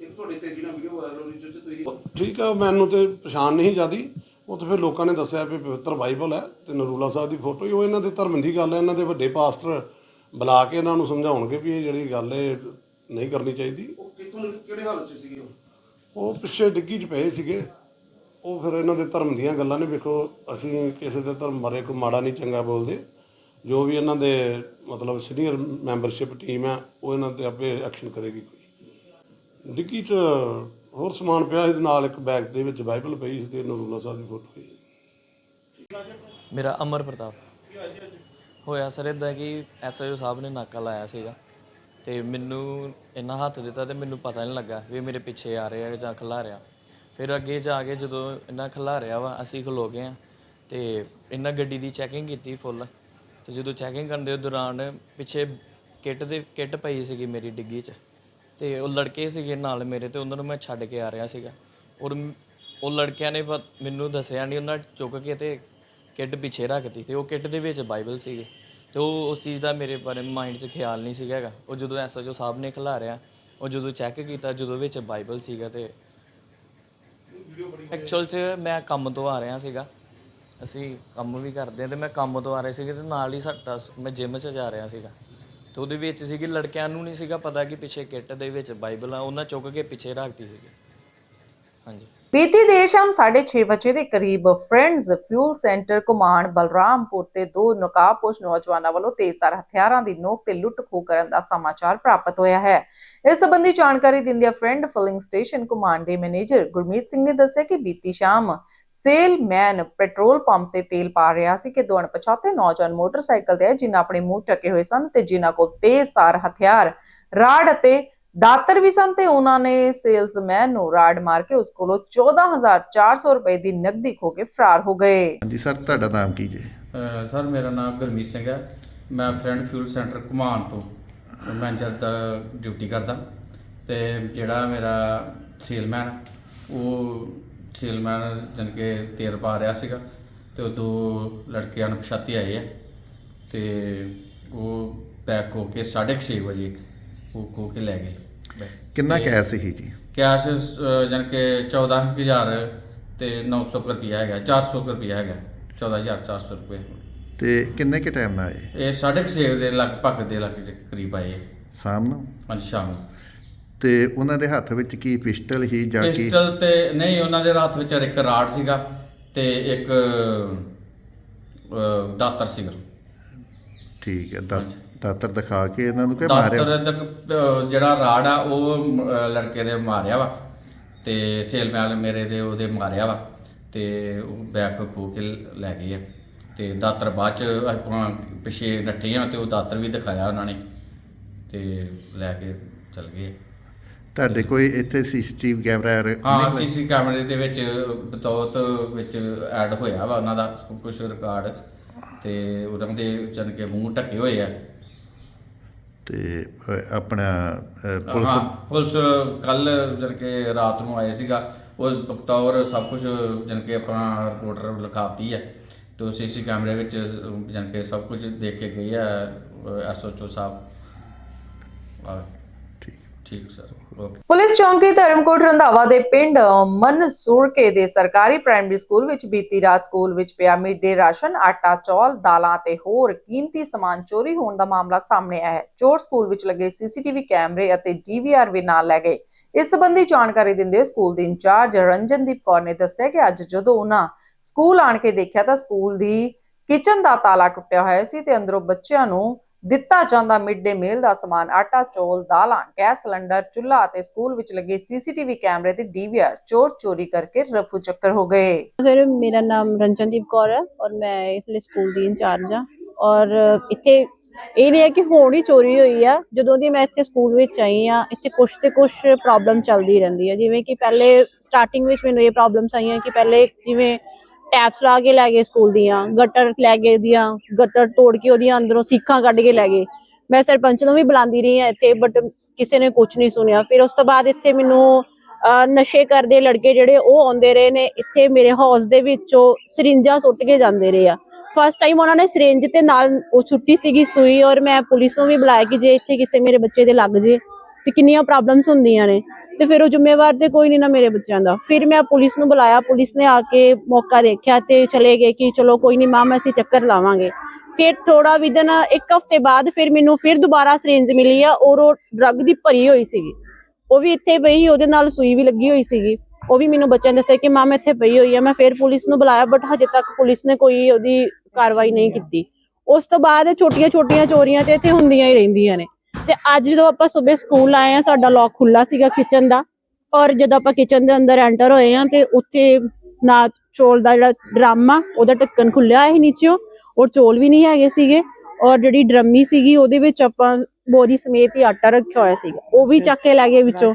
Speaker 9: ਇੱਕ ਤੁਹਾਡੇ ਤੇ ਜਿਹੜਾ ਵੀਡੀਓ ਵਾਇਰਲ ਹੋਈ ਜਿਸ 'ਚ ਤੁਸੀਂ
Speaker 2: ਠੀਕ ਆ ਮੈਨੂੰ ਤੇ ਪਛਾਣ ਨਹੀਂ ਜਿਆਦੀ। ਉਹ ਤਾਂ ਫਿਰ ਲੋਕਾਂ ਨੇ ਦੱਸਿਆ ਵੀ ਪਵਿੱਤਰ ਬਾਈਬਲ ਹੈ ਤੇ ਨਰੂਲਾ ਸਾਹਿਬ ਦੀ ਫੋਟੋ ਹੀ ਉਹ ਇਹਨਾਂ ਦੇ ਧਰਮ ਦੀ ਗੱਲ ਹੈ। ਇਹਨਾਂ ਦੇ ਵੱਡੇ ਪਾਸਟਰ ਬੁਲਾ ਕੇ ਇਹਨਾਂ ਨੂੰ ਸਮਝਾਉਣਗੇ ਵੀ ਇਹ ਜਿਹੜੀ ਗੱਲ ਹੈ ਨਹੀਂ ਕਰਨੀ ਚਾਹੀਦੀ।
Speaker 9: ਉਹ ਕਿੱਥੋਂ ਕਿਹੜੇ ਹਾਲਤ 'ਚ ਸੀਗੇ ਉਹ
Speaker 2: ਪਿੱਛੇ ਡਿੱਗੀ 'ਚ ਪਏ ਸੀਗੇ। ਉਹ ਫਿਰ ਇਹਨਾਂ ਦੇ ਧਰਮ ਦੀਆਂ ਗੱਲਾਂ ਨੇ, ਵੇਖੋ, ਅਸੀਂ ਕਿਸੇ ਦੇ ਧਰਮ ਬਾਰੇ ਕੋਈ ਮਾੜਾ ਨਹੀਂ, ਚੰਗਾ ਬੋਲਦੇ। ਜੋ ਵੀ ਇਹਨਾਂ ਦੇ ਮਤਲਬ ਸੀਨੀਅਰ ਮੈਂਬਰਸ਼ਿਪ ਟੀਮ ਹੈ, ਉਹ ਇਹਨਾਂ ਤੇ ਆਪੇ ਐਕਸ਼ਨ ਕਰੇਗੀ ਕੋਈ। ਡਿੱਗੀ 'ਚ ਹੋਰ ਸਮਾਨ ਪਿਆ ਸੀ ਤੇ ਨਾਲ ਇੱਕ ਬੈਗ ਦੇ ਵਿੱਚ ਬਾਈਬਲ ਪਈ ਸੀ ਤੇ ਨਰੂਲਾ ਸਾਹਿਬ ਦੀ ਫੋਟੋ ਸੀ
Speaker 14: ਮੇਰਾ ਅਮਰ ਪ੍ਰਤਾਪ। ਹੋਇਆ ਸਰ ਇਦਾਂ ਕਿ ਐਸਆਈਓ ਸਾਹਿਬ ਨੇ ਨਾਕਾ ਲਾਇਆ ਸੀਗਾ ਤੇ ਮੈਨੂੰ ਇੰਨਾ ਹੱਥ ਦਿੱਤਾ ਤੇ ਮੈਨੂੰ ਪਤਾ ਨਹੀਂ ਲੱਗਾ ਵੀ ਮੇਰੇ ਪਿੱਛੇ ਆ ਰਿਹਾ ਜਾਂ ਖਲਾ ਰਿਹਾ ਫਿਰ ਅੱਗੇ ਜਾ ਕੇ ਜਦੋਂ ਇਹਨਾਂ ਖਿਲਾਰਿਆ ਵਾ, ਅਸੀਂ ਖਲੋ ਗਏ ਆ ਤੇ ਇਹਨਾਂ ਗੱਡੀ ਦੀ ਚੈਕਿੰਗ ਕੀਤੀ ਫੁੱਲ ਤੇ ਜਦੋਂ ਚੈਕਿੰਗ ਕਰਨ ਦੇ ਦੌਰਾਨ ਪਿੱਛੇ ਕਿੱਟ ਦੇ, ਕਿੱਟ ਪਈ ਸੀਗੀ ਮੇਰੀ ਡਿੱਗੀ 'ਚ। ਤੇ ਉਹ ਲੜਕੇ ਸੀਗੇ ਨਾਲ ਮੇਰੇ ਤੇ, ਉਹਨਾਂ ਨੂੰ ਮੈਂ ਛੱਡ ਕੇ ਆ ਰਿਹਾ ਸੀਗਾ। ਔਰ ਉਹ ਲੜਕਿਆਂ ਨੇ ਪ- ਮੈਨੂੰ ਦੱਸਿਆ ਨਹੀਂ ਉਹਨਾਂ ਚੁੱਕ ਕੇ ਤੇ ਕਿੱਟ ਪਿੱਛੇ ਰੱਖਤੀ ਤੇ ਉਹ ਕਿੱਟ ਦੇ ਵਿੱਚ ਬਾਈਬਲ ਸੀਗੇ। ਤੇ ਉਹ ਉਸ ਚੀਜ਼ ਦਾ ਮੇਰੇ ਬਾਰੇ ਮਾਈਂਡ 'ਚ ਖਿਆਲ ਨਹੀਂ ਸੀਗਾ ਹੈਗਾ। ਉਹ ਜਦੋਂ ਐਸਐਚਓ ਸਾਹਿਬ ਨੇ ਖਿਲਾਰਿਆ, ਉਹ ਜਦੋਂ ਚੈੱਕ ਕੀਤਾ, ਜਦੋਂ ਵਿੱਚ ਬਾਈਬਲ ਸੀਗਾ ਤੇ ਐਕਚੁਅਲ 'ਚ ਮੈਂ ਕੰਮ ਤੋਂ ਆ ਰਿਹਾ ਸੀਗਾ। ਅਸੀਂ ਕੰਮ ਵੀ ਕਰਦੇ ਹਾਂ ਤੇ ਮੈਂ ਕੰਮ ਤੋਂ ਆ ਰਿਹਾ ਸੀਗਾ ਤੇ ਨਾਲ ਹੀ ਸਾਡਾ ਮੈਂ ਜਿਮ 'ਚ ਜਾ ਰਿਹਾ ਸੀਗਾ। ਤੇ ਉਹਦੇ ਵਿੱਚ ਸੀਗੀ ਲੜਕਿਆਂ ਨੂੰ ਨਹੀਂ ਸੀਗਾ ਪਤਾ ਕਿ ਪਿੱਛੇ ਕਿੱਟ ਦੇ ਵਿੱਚ ਬਾਈਬਲ ਆ, ਉਹਨਾਂ ਚੁੱਕ ਕੇ ਪਿੱਛੇ ਰੱਖਤੀ ਸੀਗੀ। ਹਾਂਜੀ।
Speaker 1: ਬੀਤੀ ਦੇਰ ਸ਼ਾਮ 6:30 ਵਜੇ ਦੇ ਕਰੀਬ friends fuel centre Kuman Balrampur ਤੇ ਦੋ ਨਕਾਬਪੋਸ਼ ਨੌਜਵਾਨਾਂ ਵੱਲੋਂ ਤੇਜ਼ਧਾਰ ਹਥਿਆਰਾਂ ਦੀ ਨੋਕ ਤੇ ਲੁੱਟ ਖੋਹ ਕਰਨ ਦਾ ਸਮਾਚਾਰ ਪ੍ਰਾਪਤ ਹੋਇਆ ਹੈ। ਇਸ ਸੰਬੰਧੀ ਜਾਣਕਾਰੀ ਦਿੰਦਿਆਂ ਫਰੈਂਡ ਫਿਲਿੰਗ ਸਟੇਸ਼ਨ ਕੁਮਾਨ ਦੇ ਮੈਨੇਜਰ ਗੁਰਮੀਤ ਸਿੰਘ ਨੇ ਦੱਸਿਆ ਕਿ ਬੀਤੀ ਸ਼ਾਮ ਸੇਲਮੈਨ ਪੈਟਰੋਲ ਪੰਪ ਤੇ ਤੇਲ ਪਾ ਰਿਹਾ ਸੀ ਕਿ ਦੋ ਅਣਪਛਾਤੇ ਨੌਜਵਾਨ ਮੋਟਰਸਾਈਕਲ ਤੇ ਜਿਨ੍ਹਾਂ ਆਪਣੇ ਮੂੰਹ ਢੱਕੇ ਹੋਏ ਸਨ ਤੇ ਜਿਨ੍ਹਾਂ ਕੋਲ ਤੇਜ਼ਧਾਰ ਹਥਿਆਰ ਰਾੜ ਅਤੇ ਦਾਤਰ ਵੀ ਸਨ ਤੇ ਉਹਨਾਂ ਨੇ ਸੇਲਜ਼ਮੈਨ ਨੂੰ ਰਾੜ ਮਾਰ ਕੇ ਉਸ ਕੋਲੋਂ 14400 ਰੁਪਏ ਦੀ ਨਕਦੀ ਖੋ ਕੇ ਫਰਾਰ ਹੋ ਗਏ।
Speaker 15: ਹਾਂਜੀ ਸਰ ਤੁਹਾਡਾ ਨਾਮ ਕੀ ਜੀ?
Speaker 16: ਸਰ ਮੇਰਾ ਨਾਮ ਗੁਰਮੀਤ ਸਿੰਘ ਹੈ। ਮੈਂ ਫਰੈਂਡ ਫਿਊਲ ਸੈਂਟਰ ਘੁਮਾਣ ਤੋਂ। ਮੈਨੇਜਰ ਦਾ ਡਿਊਟੀ ਕਰਦਾ ਤੇ ਜਿਹੜਾ ਮੇਰਾ ਸੇਲਮੈਨ ਉਹ ਸੇਲਮੈਨ ਜਨ ਕੇ ਤੇਲ ਪਾ ਰਿਹਾ ਸੀਗਾ ਤੇ ਉਹ ਦੋ ਲੜਕੇ ਅਣਪਛਾਤੇ ਆਏ ਆ ਤੇ ਉਹ ਪੈਕ ਹੋ ਕੇ 6:30 ਵਜੇ ਉਹ ਖੋ ਕੇ ਲੈ ਗਏ।
Speaker 15: ਕਿੰਨਾ ਕੈਸ਼ ਸੀ ਜੀ?
Speaker 16: ਕੈਸ਼ ਜਨ ਕੇ 14000 ਤੇ 900 ਕੁ ਰੁਪਇਆ ਹੈਗਾ 400 ਕੁ ਰੁਪਇਆ ਹੈਗਾ 14400 ਰੁਪਏ।
Speaker 15: ਤੇ ਕਿੰਨੇ ਕੇ ਟਾਈਮ ਨਾਲ ਆਏ?
Speaker 16: ਇਹ 6:30 ਦੇ ਲਗਭਗ ਦੇ ਲੱਗ ਕਰੀਬ ਆਏ।
Speaker 15: ਸ਼ਾਮ ਨੂੰ?
Speaker 16: ਪੰਜ ਸ਼ਾਮ ਨੂੰ।
Speaker 15: ਤੇ ਉਹਨਾਂ ਦੇ ਹੱਥ ਵਿੱਚ ਕੀ ਪਿਸਟਲ ਹੀ ਜਾਂ ਕੀ?
Speaker 16: ਪਿਸਟਲ ਤੇ ਨਹੀਂ ਉਹਨਾਂ ਦੇ ਹੱਥ ਵਿੱਚ ਇੱਕ ਰਾਡ ਸੀਗਾ ਤੇ ਇੱਕ ਦਾਤਰ ਸੀਗਾ।
Speaker 15: ਠੀਕ ਹੈ ਦਾਤਰ ਦਿਖਾ ਕੇ ਇਹਨਾਂ ਨੂੰ ਕਿ ਮਾਰਿਆ?
Speaker 16: ਦਾਤਰ ਜਿਹੜਾ ਰਾਡ ਆ ਉਹ ਲੜਕੇ ਦੇ ਮਾਰਿਆ ਵਾ। ਤੇ ਸੇਲਮੈਨ ਮੇਰੇ ਦੇ ਉਹਦੇ ਮਾਰਿਆ ਵਾ। ਤੇ ਉਹ ਬੈਗ ਖੋ ਕੇ ਲੈ ਗਏ ਆ। ਤੇ ਦਾਤਰ ਬਾਅਦ ਚ ਆਪਾਂ ਪਿਛੇ ਨੱਠੇ ਆ ਤੇ ਉਹ ਦਾਤਰ ਵੀ ਦਿਖਾਇਆ ਉਹਨਾਂ ਨੇ ਤੇ ਲੈ ਕੇ ਚਲ ਗਏ।
Speaker 15: ਤੁਹਾਡੇ ਕੋਈ ਇੱਥੇ ਸੀਸੀਟੀਵੀ ਕੈਮਰਾ
Speaker 16: ਹਾਂ? ਸੀਸੀ ਕੈਮਰੇ ਦੇ ਵਿੱਚ ਬਤੌਤ ਵਿੱਚ ਐਡ ਹੋਇਆ ਵਾ ਉਹਨਾਂ ਦਾ ਕੁਝ ਰਿਕਾਰਡ ਤੇ ਉਹਨਾਂ ਦੇ ਚਨ ਕੇ ਮੂੰਹ ਢੱਕੇ ਹੋਏ ਆ।
Speaker 15: ਤੇ ਆਪਣਾ ਪੁਲਿਸ
Speaker 16: ਹਾਂ ਪੁਲਿਸ ਕੱਲ ਜਨ ਕੇ ਰਾਤ ਨੂੰ ਆਏ ਸੀਗਾ ਉਹ ਬਤੌਰ ਸਭ ਕੁਝ ਜਨ ਕੇ ਆਪਣਾ ਰਿਪੋਰਟਰ ਲਿਖਾਤੀ ਹੈ ਤੇ ਸੀਸੀ ਕੈਮਰੇ ਵਿੱਚ ਜਨ ਕੇ ਸਭ ਕੁਝ ਦੇਖ ਕੇ ਗਏ ਆ ਐਸਓਚਓ ਸਾਹਿਬ। ਆ।
Speaker 15: ਠੀਕ।
Speaker 16: ਠੀਕ ਸਰ। ਓਕੇ।
Speaker 1: ਪੁਲਿਸ ਚੌਂਕੀ ਧਰਮਕੋਟ ਰੰਧਾਵਾ ਦੇ ਪਿੰਡ ਮਨਸੂਰਕੇ ਦੇ ਸਰਕਾਰੀ ਪ੍ਰਾਇਮਰੀ ਸਕੂਲ ਵਿੱਚ ਬੀਤੀ ਰਾਤ ਸਕੂਲ ਵਿੱਚ ਪਿਆ ਮਿਡ ਡੇ ਰਾਸ਼ਨ ਆਟਾ ਚੌਲ ਦਾਲਾਂ ਤੇ ਹੋਰ ਕੀਮਤੀ ਸਮਾਨ ਚੋਰੀ ਹੋਣ ਦਾ ਮਾਮਲਾ ਸਾਹਮਣੇ ਆਇਆ ਹੈ। ਚੋਰ ਸਕੂਲ ਵਿੱਚ ਲੱਗੇ ਸੀਸੀਟੀਵੀ ਕੈਮਰੇ ਅਤੇ ਡੀਵੀਆਰ ਵੀ ਨਾਲ ਲੈ ਗਏ। ਇਸ ਸੰਬੰਧੀ ਜਾਣਕਾਰੀ ਦਿੰਦੇ ਸਕੂਲ ਦੀ ਇੰਚਾਰਜ ਰੰਜਨਦੀਪ ਕੌਰ ਨੇ ਦੱਸਿਆ ਕਿ ਅੱਜ ਜਦੋਂ ਉਹਨਾਂ ਸਕੂਲ ਆਣ ਕੇ ਦੇਖਿਆ ਤਾਂ ਸਕੂਲ ਦੀ ਕਿਚਨ ਦਾ ਤਾਲਾ ਟੁੱਟਿਆ ਹੋਇਆ ਸੀ ਤੇ ਅੰਦਰੋਂ ਬੱਚਿਆਂ ਨੂੰ ਦਿੱਤਾ ਜਾਂਦਾ ਮਿਡ ਡੇ ਮੀਲ ਦਾ ਸਮਾਨ, ਆਟਾ, ਚੌਲ, ਦਾਲਾਂ, ਗੈਸ ਸਿਲੰਡਰ, ਚੁੱਲ੍ਹਾ ਅਤੇ ਸਕੂਲ ਵਿੱਚ ਲੱਗੇ ਸੀਸੀਟੀਵੀ ਕੈਮਰੇ ਤੇ ਡੀਵੀਆਰ ਚੋਰ ਚੋਰੀ ਕਰਕੇ ਰਫੂ ਚੱਕਰ ਹੋ ਗਏ।
Speaker 10: ਸਰ, ਮੇਰਾ ਨਾਮ ਰੰਜਨਦੀਪ ਕੌਰ ਹੈ ਔਰ ਮੈਂ ਇਸ ਸਕੂਲ ਦੀ ਇੰਚਾਰਜ ਹਾਂ ਔਰ ਇੱਥੇ ਇਹ ਨਹੀਂ ਹੈ ਕਿ ਹੁਣ ਹੀ ਚੋਰੀ ਹੋਈ ਆ, ਜਦੋਂ ਦੀ ਮੈਂ ਇੱਥੇ ਸਕੂਲ ਵਿੱਚ ਆਈ ਆ ਇੱਥੇ ਕੁਛ ਤੇ ਕੁਛ ਪ੍ਰੋਬਲਮ ਚੱਲਦੀ ਰਹਿੰਦੀ ਹੈ ਜਿਵੇਂ ਕਿ ਪਹਿਲੇ ਸਟਾਰਟਿੰਗ ਵਿੱਚ ਮੈਨੂੰ ਇਹ ਪ੍ਰੋਬਲਮਸ ਆਈਆਂ ਕਿ ਪਹਿਲੇ ਜਿਵੇਂ ਟੈਪਸ ਲਾ ਕੇ ਲੈ ਗਏ ਸਕੂਲ ਦੀਆਂ ਗਟਰ ਲੈ ਗਏ ਦੀਆਂ ਗਟਰ ਤੋੜ ਕੇ ਉਹਦੀਆਂ ਅੰਦਰੋਂ ਸੀਖਾਂ ਕੱਢ ਕੇ ਲੈ ਗਏ। ਮੈਂ ਸਰਪੰਚ ਨੂੰ ਵੀ ਬੁਲਾਉਂਦੀ ਰਹੀ ਆ ਇੱਥੇ ਬਟ ਕਿਸੇ ਨੇ ਕੁਝ ਨਹੀਂ ਸੁਣਿਆ। ਫਿਰ ਉਸ ਤੋਂ ਬਾਅਦ ਇੱਥੇ ਮੈਨੂੰ ਨਸ਼ੇ ਕਰਦੇ ਲੜਕੇ ਜਿਹੜੇ ਉਹ ਆਉਂਦੇ ਰਹੇ ਨੇ। ਇੱਥੇ ਮੇਰੇ ਹਾਊਸ ਦੇ ਵਿੱਚੋਂ ਸਰਿੰਜਾਂ ਸੁੱਟ ਕੇ ਜਾਂਦੇ ਰਹੇ ਆ। ਫਸਟ ਟਾਈਮ ਉਹਨਾਂ ਨੇ ਸਿਰਿੰਜ ਤੇ ਨਾਲ ਉਹ ਛੁੱਟੀ ਸੀਗੀ ਸੂਈ, ਔਰ ਮੈਂ ਪੁਲਿਸ ਨੂੰ ਵੀ ਬੁਲਾਇਆ ਕਿ ਜੇ ਇੱਥੇ ਕਿਸੇ ਮੇਰੇ ਬੱਚੇ ਦੇ ਲੱਗ ਜੇ, ਤੇ ਕਿੰਨੀਆਂ ਪ੍ਰੋਬਲਮਸ ਹੁੰਦੀਆਂ ਨੇ। ਤੇ ਫਿਰ ਉਹ ਜ਼ਿੰਮੇਵਾਰ ਤੇ ਕੋਈ ਨਹੀਂ ਨਾ ਮੇਰੇ ਬੱਚਿਆਂ ਦਾ। ਫਿਰ ਮੈਂ ਪੁਲਿਸ ਨੂੰ ਬੁਲਾਇਆ ਪੁਲਿਸ ਨੇ ਆ ਕੇ ਮੌਕਾ ਦੇਖਿਆ ਤੇ ਚਲੇ ਗਏ ਕਿ ਚਲੋ ਕੋਈ ਨਹੀਂ ਮਾਮ ਅਸੀਂ ਚੱਕਰ ਲਾਵਾਂਗੇ। ਫਿਰ ਥੋੜਾ ਵਿਦਨ ਇੱਕ ਹਫ਼ਤੇ ਬਾਅਦ ਫਿਰ ਮੈਨੂੰ ਫਿਰ ਦੁਬਾਰਾ ਸਿਰਿੰਜ ਮਿਲੀ ਆ ਔਰ ਉਹ ਡਰੱਗ ਦੀ ਭਰੀ ਹੋਈ ਸੀਗੀ। ਉਹ ਵੀ ਇੱਥੇ ਪਈ ਸੀ, ਉਹਦੇ ਨਾਲ ਸੂਈ ਵੀ ਲੱਗੀ ਹੋਈ ਸੀਗੀ। ਉਹ ਵੀ ਮੈਨੂੰ ਬੱਚਿਆਂ ਨੇ ਦੱਸਿਆ ਕਿ ਮਾਮ ਇੱਥੇ ਪਈ ਹੋਈ ਆ। ਮੈਂ ਫਿਰ ਪੁਲਿਸ ਨੂੰ ਬੁਲਾਇਆ ਬਟ ਹਜੇ ਤੱਕ ਪੁਲਿਸ ਨੇ ਕੋਈ ਉਹਦੀ ਕਾਰਵਾਈ ਨਹੀਂ ਕੀਤੀ। ਉਸ ਤੋਂ ਬਾਅਦ ਛੋਟੀਆਂ ਛੋਟੀਆਂ ਚੋਰੀਆਂ ਤੇ ਇੱਥੇ ਹੁੰਦੀਆਂ ਹੀ ਰਹਿੰਦੀਆਂ ਨੇ। ਤੇ ਅੱਜ ਜਦੋਂ ਆਪਾਂ ਸਵੇਰ ਸਕੂਲ ਆਏ ਆ, ਸਾਡਾ ਲੋਕ ਖੁੱਲਾ ਸੀਗਾ ਕਿਚਨ ਦਾ। ਔਰ ਜਦੋਂ ਆਪਾਂ ਕਿਚਨ ਦੇ ਅੰਦਰ ਐਂਟਰ ਹੋਏ ਆ ਤੇ ਉੱਥੇ ਨਾ ਚੋਲ ਦਾ ਜਿਹੜਾ ਡਰਮ ਆ, ਉਹਦਾ ਢੱਕਣ ਖੁੱਲਿਆ ਹੈ ਨੀਚਿਓਂ। ਔਰ ਚੋਲ ਵੀ ਨਹੀਂ ਹੈਗੇ ਸੀਗੇ। ਔਰ ਜਿਹੜੀ ਡਰਮੀ ਸੀਗੀ, ਉਹਦੇ ਵਿੱਚ ਆਪਾਂ ਬੋਰੀ ਸਮੇਤ ਹੀ ਆਟਾ ਰੱਖਿਆ ਹੋਇਆ ਸੀਗਾ। ਉਹ ਵੀ ਚੱਕ ਕੇ ਲੈ ਗਏ ਵਿੱਚੋਂ।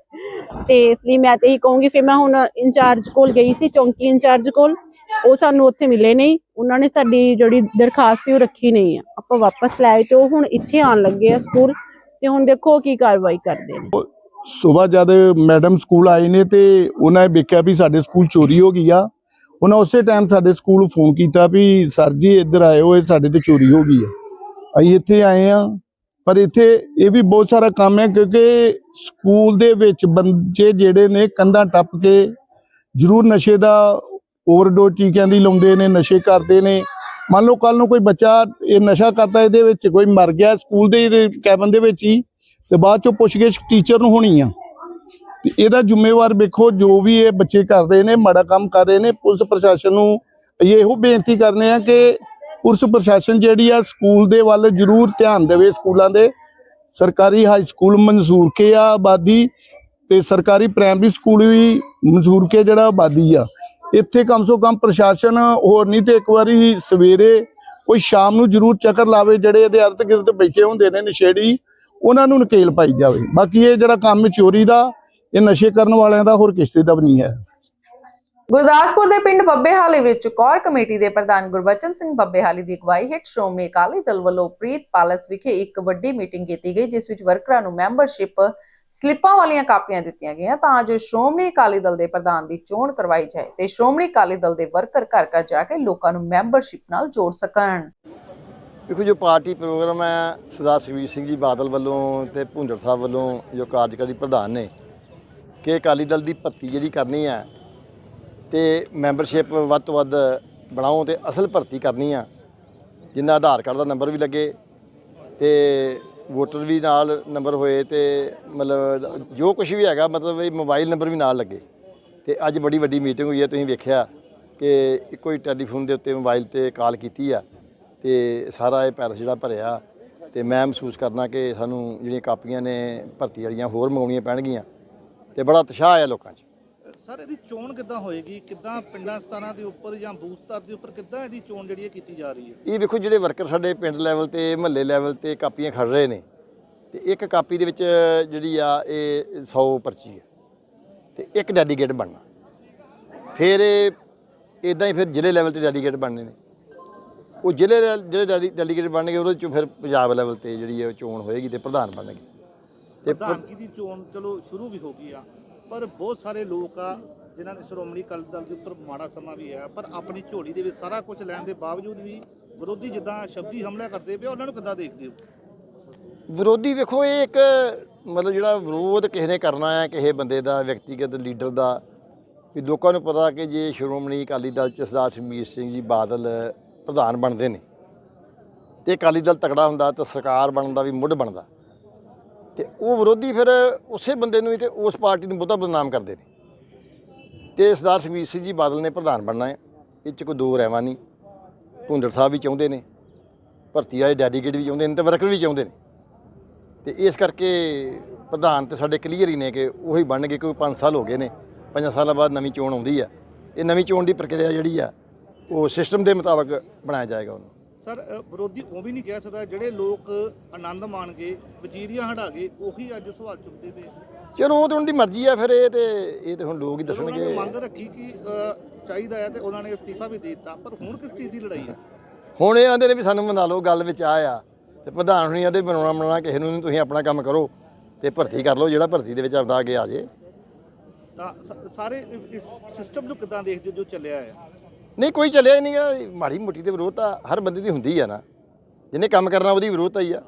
Speaker 10: ਤੇ ਇਸ ਲਈ ਮੈਂ ਤੇ ਹੀ ਕਹੂੰਗੀ, ਫਿਰ ਮੈਂ ਹੁਣ ਇੰਚਾਰਜ ਕੋਲ ਗਈ ਸੀ, ਚੌਂਕੀ ਇੰਚਾਰਜ ਕੋਲ, ਉਹ ਸਾਨੂੰ ਉੱਥੇ ਮਿਲੇ ਨਹੀਂ, ਉਹਨਾਂ ਨੇ ਸਾਡੀ ਜਿਹੜੀ ਦਰਖਾਸਤ ਸੀ ਉਹ ਰੱਖੀ ਨਹੀਂ ਆ। ਆਪਾਂ ਵਾਪਸ ਲੈ ਆਏ ਤੇ ਉਹ ਹੁਣ ਇੱਥੇ ਆਉਣ ਲੱਗੇ ਆ ਸਕੂਲ ਤੇ ਹੁਣ ਦੇਖੋ ਕੀ ਕਾਰਵਾਈ ਕਰਦੇ ਨੇ।
Speaker 17: ਸਵੇਰ ਜਦ ਮੈਡਮ ਸਕੂਲ ਆਏ ਨੇ ਤੇ ਉਹਨਾਂ ਨੇ ਵੇਖਿਆ ਵੀ ਸਾਡੇ ਸਕੂਲ ਚੋਰੀ ਹੋ ਗਈ ਆ, ਉਹਨਾਂ ਉਸੇ ਟਾਈਮ ਸਾਡੇ ਸਕੂਲ ਫੋਨ ਕੀਤਾ ਵੀ, ਸਰ ਜੀ, ਇੱਧਰ ਆਏ ਹੋਏ ਸਾਡੇ ਤੇ ਚੋਰੀ ਹੋ ਗਈ ਆ। ਅਸੀਂ ਇੱਥੇ ਆਏ ਆ ਪਰ ਇੱਥੇ ਇਹ ਵੀ ਬਹੁਤ ਸਾਰਾ ਕੰਮ ਹੈ ਕਿਉਂਕਿ ਸਕੂਲ ਦੇ ਵਿੱਚ ਬੱਚੇ ਜਿਹੜੇ ਨੇ ਕੰਧਾਂ ਟੱਪ ਕੇ ਜ਼ਰੂਰ ਨਸ਼ੇ ਦਾ ਓਵਰਡੋਜ਼ ਟੀਕਿਆਂ ਦੀ ਲਾਉਂਦੇ ਨੇ, ਨਸ਼ੇ ਕਰਦੇ ਨੇ। ਮੰਨ ਲਓ ਕੱਲ ਨੂੰ ਕੋਈ ਬੱਚਾ ਇਹ ਨਸ਼ਾ ਕਰਦਾ ਇਹਦੇ ਵਿੱਚ, ਕੋਈ ਮਰ ਗਿਆ ਸਕੂਲ ਦੇ ਕੈਬਨ ਦੇ ਵਿੱਚ ਹੀ, ਤੇ ਬਾਅਦ ਚੋਂ ਪੁੱਛਗਿੱਛ ਟੀਚਰ ਨੂੰ ਹੋਣੀ ਆ। ਤੇ ਇਹਦਾ ਜ਼ਿੰਮੇਵਾਰ ਵੇਖੋ, ਜੋ ਵੀ ਇਹ ਬੱਚੇ ਕਰਦੇ ਨੇ, ਮਾੜਾ ਕੰਮ ਕਰ ਰਹੇ ਨੇ, ਪੁਲਿਸ ਪ੍ਰਸ਼ਾਸਨ ਨੂੰ ਇਹ ਇਹੋ ਬੇਨਤੀ ਕਰਨੇ ਆ ਕਿ ਪੁਲਿਸ ਪ੍ਰਸ਼ਾਸਨ ਜਿਹੜੀ ਆ, ਸਕੂਲ ਦੇ ਵੱਲ ਜ਼ਰੂਰ ਧਿਆਨ ਦੇਵੇ ਸਕੂਲਾਂ ਦੇ। ਸਰਕਾਰੀ ਹਾਈ ਸਕੂਲ ਮਨਜ਼ੂਰ ਕੇ ਆ ਆਬਾਦੀ ਤੇ ਸਰਕਾਰੀ ਪ੍ਰਾਇਮਰੀ ਸਕੂਲ ਵੀ ਮਨਜ਼ੂਰ ਕੇ ਜਿਹੜਾ ਆਬਾਦੀ ਆ। ਇੱਥੇ ਕਮ ਸੋ ਕਮ ਪ੍ਰਸ਼ਾਸਨ ਹੋਰ ਨਹੀਂ ਤੇ ਇੱਕ ਵਾਰੀ ਸਵੇਰੇ ਕੋਈ ਸ਼ਾਮ ਨੂੰ ਜ਼ਰੂਰ ਚੱਕਰ ਲਾਵੇ ਜਿਹੜੇ ਇਹਦੇ ਅਰਧ ਗਿਰਦ ਬੈਠੇ ਹੁੰਦੇ ਨੇ ਨਸ਼ੇੜੀ, ਉਹਨਾਂ ਨੂੰ ਨਕੇਲ ਪਾਈ ਜਾਵੇ। ਬਾਕੀ ਇਹ ਜਿਹੜਾ ਕੰਮ ਚੋਰੀ ਦਾ, ਇਹ ਨਸ਼ੇ ਕਰਨ ਵਾਲਿਆਂ ਦਾ ਹੋਰ ਕਿਸੇ ਦਾ ਵੀ ਨਹੀਂ ਹੈ।
Speaker 1: ਗੁਰਦਾਸਪੁਰ ਦੇ ਪਿੰਡ ਬੱਬੇਹਾਲੀ ਵਿੱਚ ਕੌਰ ਕਮੇਟੀ ਦੇ ਪ੍ਰਧਾਨ ਗੁਰਬਚਨ ਸਿੰਘ ਬੱਬੇਹਾਲੀ ਦੀ ਅਗਵਾਈ ਹੇਠ ਸ਼੍ਰੋਮਣੀ ਅਕਾਲੀ ਦਲ ਵੱਲੋਂ ਪ੍ਰੀਤ ਪੈਲਸ ਵਿਖੇ ਇੱਕ ਵੱਡੀ ਮੀਟਿੰਗ ਕੀਤੀ ਗਈ, ਜਿਸ ਵਿੱਚ ਵਰਕਰਾਂ ਨੂੰ ਮੈਂਬਰਸ਼ਿਪ ਸਲਿੱਪਾਂ ਵਾਲੀਆਂ ਕਾਪੀਆਂ ਦਿੱਤੀਆਂ ਗਈਆਂ ਤਾਂ ਜੋ ਸ਼੍ਰੋਮਣੀ ਅਕਾਲੀ ਦਲ ਦੇ ਪ੍ਰਧਾਨ ਦੀ ਚੋਣ ਕਰਵਾਈ ਜਾਏ ਤੇ ਸ਼੍ਰੋਮਣੀ ਅਕਾਲੀ ਦਲ ਦੇ ਵਰਕਰ ਘਰ ਘਰ ਜਾ ਕੇ ਲੋਕਾਂ ਨੂੰ ਮੈਂਬਰਸ਼ਿਪ ਨਾਲ ਜੋੜ ਸਕਣ।
Speaker 18: ਦੇਖੋ ਜੋ ਪਾਰਟੀ ਪ੍ਰੋਗਰਾਮ ਹੈ, ਸਰਦਾਰ ਸੁਖਬੀਰ ਸਿੰਘ ਜੀ ਬਾਦਲ ਵੱਲੋਂ ਤੇ ਭੁੰਦੜ ਸਾਹਿਬ ਵੱਲੋਂ ਜੋ ਕਾਰਜਕਾਰੀ ਪ੍ਰਧਾਨ ਨੇ, ਕਿ ਅਕਾਲੀ ਦਲ ਦੀ ਭਰਤੀ ਜਿਹੜੀ ਕਰਨੀ ਹੈ ਤੇ ਮੈਂਬਰਸ਼ਿਪ ਵੱਧ ਤੋਂ ਵੱਧ ਬਣਾਓ ਤੇ ਅਸਲ ਭਰਤੀ ਕਰਨੀ ਆ। ਜਿੰਨਾ ਆਧਾਰ ਕਾਰਡ ਦਾ ਨੰਬਰ ਵੀ ਲੱਗੇ ਤੇ ਵੋਟਰ ਵੀ ਨਾਲ ਨੰਬਰ ਹੋਏ ਤੇ ਮਤਲਬ ਜੋ ਕੁਝ ਵੀ ਹੈਗਾ, ਮਤਲਬ ਇਹ ਮੋਬਾਈਲ ਨੰਬਰ ਵੀ ਨਾਲ ਲੱਗੇ। ਤੇ ਅੱਜ ਬੜੀ ਵੱਡੀ ਮੀਟਿੰਗ ਹੋਈ ਹੈ ਤੁਸੀਂ ਵੇਖਿਆ ਕਿ ਇੱਕੋ ਹੀ ਟੈਲੀਫੋਨ ਦੇ ਉੱਤੇ ਮੋਬਾਈਲ ਤੇ ਕਾਲ ਕੀਤੀ ਆ ਤੇ ਸਾਰਾ ਇਹ ਪੈਲਸ ਜਿਹੜਾ ਭਰਿਆ ਤੇ ਮੈਂ ਮਹਿਸੂਸ ਕਰਨਾ ਕਿ ਸਾਨੂੰ ਜਿਹੜੀਆਂ ਕਾਪੀਆਂ ਨੇ ਭਰਤੀ ਵਾਲੀਆਂ ਹੋਰ ਮੰਗਾਉਣੀਆਂ ਪੈਣਗੀਆਂ ਤੇ ਬੜਾ ਉਤਸ਼ਾਹ ਹੈ ਲੋਕਾਂ 'ਚ।
Speaker 19: ਸਰ ਇਹਦੀ ਚੋਣ ਕਿੱਦਾਂ ਹੋਏਗੀ? ਕਿੱਦਾਂ ਪਿੰਡਾਂ ਸਤਾਨਾਂ ਦੇ ਉੱਪਰ ਜਾਂ ਬੂਥ ਸਤਰ ਦੇ ਉੱਪਰ ਕਿੱਦਾਂ ਇਹਦੀ ਚੋਣ ਜਿਹੜੀ ਹੈ ਕੀਤੀ ਜਾ ਰਹੀ ਹੈ?
Speaker 18: ਇਹ ਵੇਖੋ ਜਿਹੜੇ ਵਰਕਰ ਸਾਡੇ ਪਿੰਡ ਲੈਵਲ ਤੇ ਮਹੱਲੇ ਲੈਵਲ ਤੇ ਕਾਪੀਆਂ ਖੜ ਰਹੇ ਨੇ ਤੇ ਇੱਕ ਕਾਪੀ ਦੇ ਵਿੱਚ ਜਿਹੜੀ ਆ ਇਹ 100 ਪਰਚੀ ਹੈ ਤੇ ਇੱਕ ਡੈਡੀਕੇਟ ਬਣਨਾ। ਫਿਰ ਇਹ ਇਦਾਂ ਹੀ ਫਿਰ ਜ਼ਿਲ੍ਹੇ ਲੈਵਲ ਤੇ ਡੈਡੀਕੇਟ ਬਣਨੇ ਨੇ। ਉਹ ਜ਼ਿਲ੍ਹੇ ਜਿਹੜੇ ਡੈਡੀਕੇਟ ਬਣਨਗੇ ਉਹਦੇ ਚੋਂ ਫਿਰ ਪੰਜਾਬ ਲੈਵਲ ਤੇ ਜਿਹੜੀ ਹੈ ਚੋਣ ਹੋਏਗੀ ਤੇ ਪ੍ਰਧਾਨ ਬਣਨਗੇ। ਤੇ ਪ੍ਰ-
Speaker 19: ਪ੍ਰਧਾਨਗੀ ਦੀ ਚੋਣ? ਚਲੋ ਸ਼ੁਰੂ ਵੀ ਹੋ ਗਈ ਆ। ਪਰ ਬਹੁਤ ਸਾਰੇ ਲੋਕ ਆ, ਜਿਨ੍ਹਾਂ ਨੇ ਸ਼੍ਰੋਮਣੀ ਅਕਾਲੀ ਦਲ ਦੇ ਉੱਪਰ ਮਾੜਾ ਸਮਾਂ ਵੀ ਹੈ ਪਰ ਆਪਣੀ ਝੋਲੀ ਦੇ ਵਿੱਚ ਸਾਰਾ ਕੁਝ ਲੈਣ ਦੇ ਬਾਵਜੂਦ ਵੀ ਵਿਰੋਧੀ ਜਿੱਦਾਂ ਸ਼ਬਦੀ ਹਮਲਾ ਕਰਦੇ ਪਏ, ਉਹਨਾਂ ਨੂੰ ਕਿੱਦਾਂ ਦੇਖਦੇ ਹੋ?
Speaker 18: ਵਿਰੋਧੀ ਵੇਖੋ, ਇਹ ਇੱਕ ਮਤਲਬ ਜਿਹੜਾ ਵਿਰੋਧ ਕਿਸੇ ਨੇ ਕਰਨਾ ਹੈ, ਕਿਸੇ ਬੰਦੇ ਦਾ, ਵਿਅਕਤੀਗਤ ਲੀਡਰ ਦਾ, ਵੀ ਲੋਕਾਂ ਨੂੰ ਪਤਾ ਕਿ ਜੇ ਸ਼੍ਰੋਮਣੀ ਅਕਾਲੀ ਦਲ ਚ ਸਰਦਾਰ ਸੁਖਬੀਰ ਸਿੰਘ ਜੀ ਬਾਦਲ ਪ੍ਰਧਾਨ ਬਣਦੇ ਨੇ, ਤੇ ਅਕਾਲੀ ਦਲ ਤਕੜਾ ਹੁੰਦਾ ਤਾਂ ਸਰਕਾਰ ਬਣਨ ਦਾ ਵੀ ਮੁੱਢ ਬਣਦਾ। ਤੇ ਉਹ ਵਿਰੋਧੀ ਫਿਰ ਉਸੇ ਬੰਦੇ ਨੂੰ ਹੀ ਤੇ ਉਸ ਪਾਰਟੀ ਨੂੰ ਬਹੁਤਾ ਬਦਨਾਮ ਕਰਦੇ ਨੇ। ਤੇ ਸਰਦਾਰ ਸੁਖਬੀਰ ਸਿੰਘ ਜੀ ਬਾਦਲ ਨੇ ਪ੍ਰਧਾਨ ਬਣਨਾ ਹੈ। ਇਹ 'ਚ ਕੋਈ ਦੋ ਰਹਿਵਾ ਨਹੀਂ। ਭੁੰਦੜ ਸਾਹਿਬ ਵੀ ਚਾਹੁੰਦੇ ਨੇ। ਭਰਤੀ ਵਾਲੇ ਡੈਡੀਕੇਟ ਵੀ ਚਾਹੁੰਦੇ ਨੇ ਤੇ ਵਰਕਰ ਵੀ ਚਾਹੁੰਦੇ ਨੇ। ਤੇ ਇਸ ਕਰਕੇ ਪ੍ਰਧਾਨ ਤੇ ਸਾਡੇ ਕਲੀਅਰ ਹੀ ਨੇ ਕਿ ਉਹੀ ਬਣ ਬਣਨਗੇ ਕਿਉਂਕਿ 5 ਸਾਲ ਹੋ ਗਏ ਨੇ। 5 ਸਾਲਾਂ ਬਾਅਦ ਨਵੀਂ ਚੋਣ ਆਉਂਦੀ ਆ। ਇਹ ਨਵੀਂ ਚੋਣ ਦੀ ਪ੍ਰਕਿਰਿਆ ਜਿਹੜੀ ਆ, ਉਹ ਸਿਸਟਮ ਦੇ ਮੁਤਾਬਕ ਬਣਾਇਆ ਜਾਏਗਾ ਉਹਨੂੰ।
Speaker 19: ਸਰ ਵਿਰੋਧੀ ਉਹ ਵੀ ਨਹੀਂ ਕਹਿ ਸਕਦਾ ਜਿਹੜੇ ਲੋਕ ਆਨੰਦ ਮਾਣ ਵਜ਼ੀਰੀਆਂ ਹਟਾ ਉਹੀ ਅੱਜ ਸਵਾਲ ਚੁੱਕਦੇ ਪਏ
Speaker 18: ਚਲੋ ਉਹ ਤਾਂ ਉਹਨਾਂ ਦੀ ਮਰਜ਼ੀ ਆ ਫਿਰ ਇਹ ਤੇ ਇਹ ਤੇ ਹੁਣ ਲੋਕ ਹੀ
Speaker 19: ਉਹਨਾਂ ਨੇ
Speaker 18: ਦੱਸਣਗੇ
Speaker 19: ਮੰਗ ਰੱਖੀ ਕਿ ਚਾਹੀਦਾ ਹੈ ਤੇ ਉਹਨਾਂ ਨੇ ਅਸਤੀਫਾ ਵੀ ਦੇ ਦਿੱਤਾ ਪਰ ਹੁਣ ਕਿਸ ਚੀਜ਼ ਦੀ ਲੜਾਈ ਹੈ
Speaker 18: ਹੁਣ ਇਹ ਆਂਦੇ ਨੇ ਵੀ ਸਾਨੂੰ ਮਨਾ ਲਓ ਗੱਲ ਵਿੱਚ ਆ ਆ। ਤੇ ਪ੍ਰਧਾਨ ਹੁਣੀ ਆਂਦੇ ਬਣਾਉਣਾ ਬਣਾਉਣਾ ਕਿਸੇ ਨੂੰ ਨਹੀਂ ਤੁਸੀਂ ਆਪਣਾ ਕੰਮ ਕਰੋ ਤੇ ਭਰਤੀ ਕਰ ਲਓ ਜਿਹੜਾ ਭਰਤੀ ਦੇ ਵਿੱਚ ਆਪਦਾ ਅੱਗੇ ਆ ਜੇ।
Speaker 19: ਤਾਂ ਸਾਰੇ ਇਸ- ਸਿਸਟਮ ਨੂੰ ਕਿਦਾਂ ਦੇਖਦੇ ਜੋ ਚੱਲਿਆ ਹੈ
Speaker 18: ਨਹੀਂ ਕੋਈ ਚੱਲਿਆ ਹੀ ਨਹੀਂਗਾ ਮਾੜੀ ਮੋਟੀ ਤੇ ਵਿਰੋਧ ਤਾਂ ਹਰ ਬੰਦੇ ਦੀ ਹੁੰਦੀ ਆ ਨਾ। ਜਿਹਨੇ ਕੰਮ ਕਰਨਾ ਉਹਦੀ ਵਿਰੋਧ ਹੀ ਆ।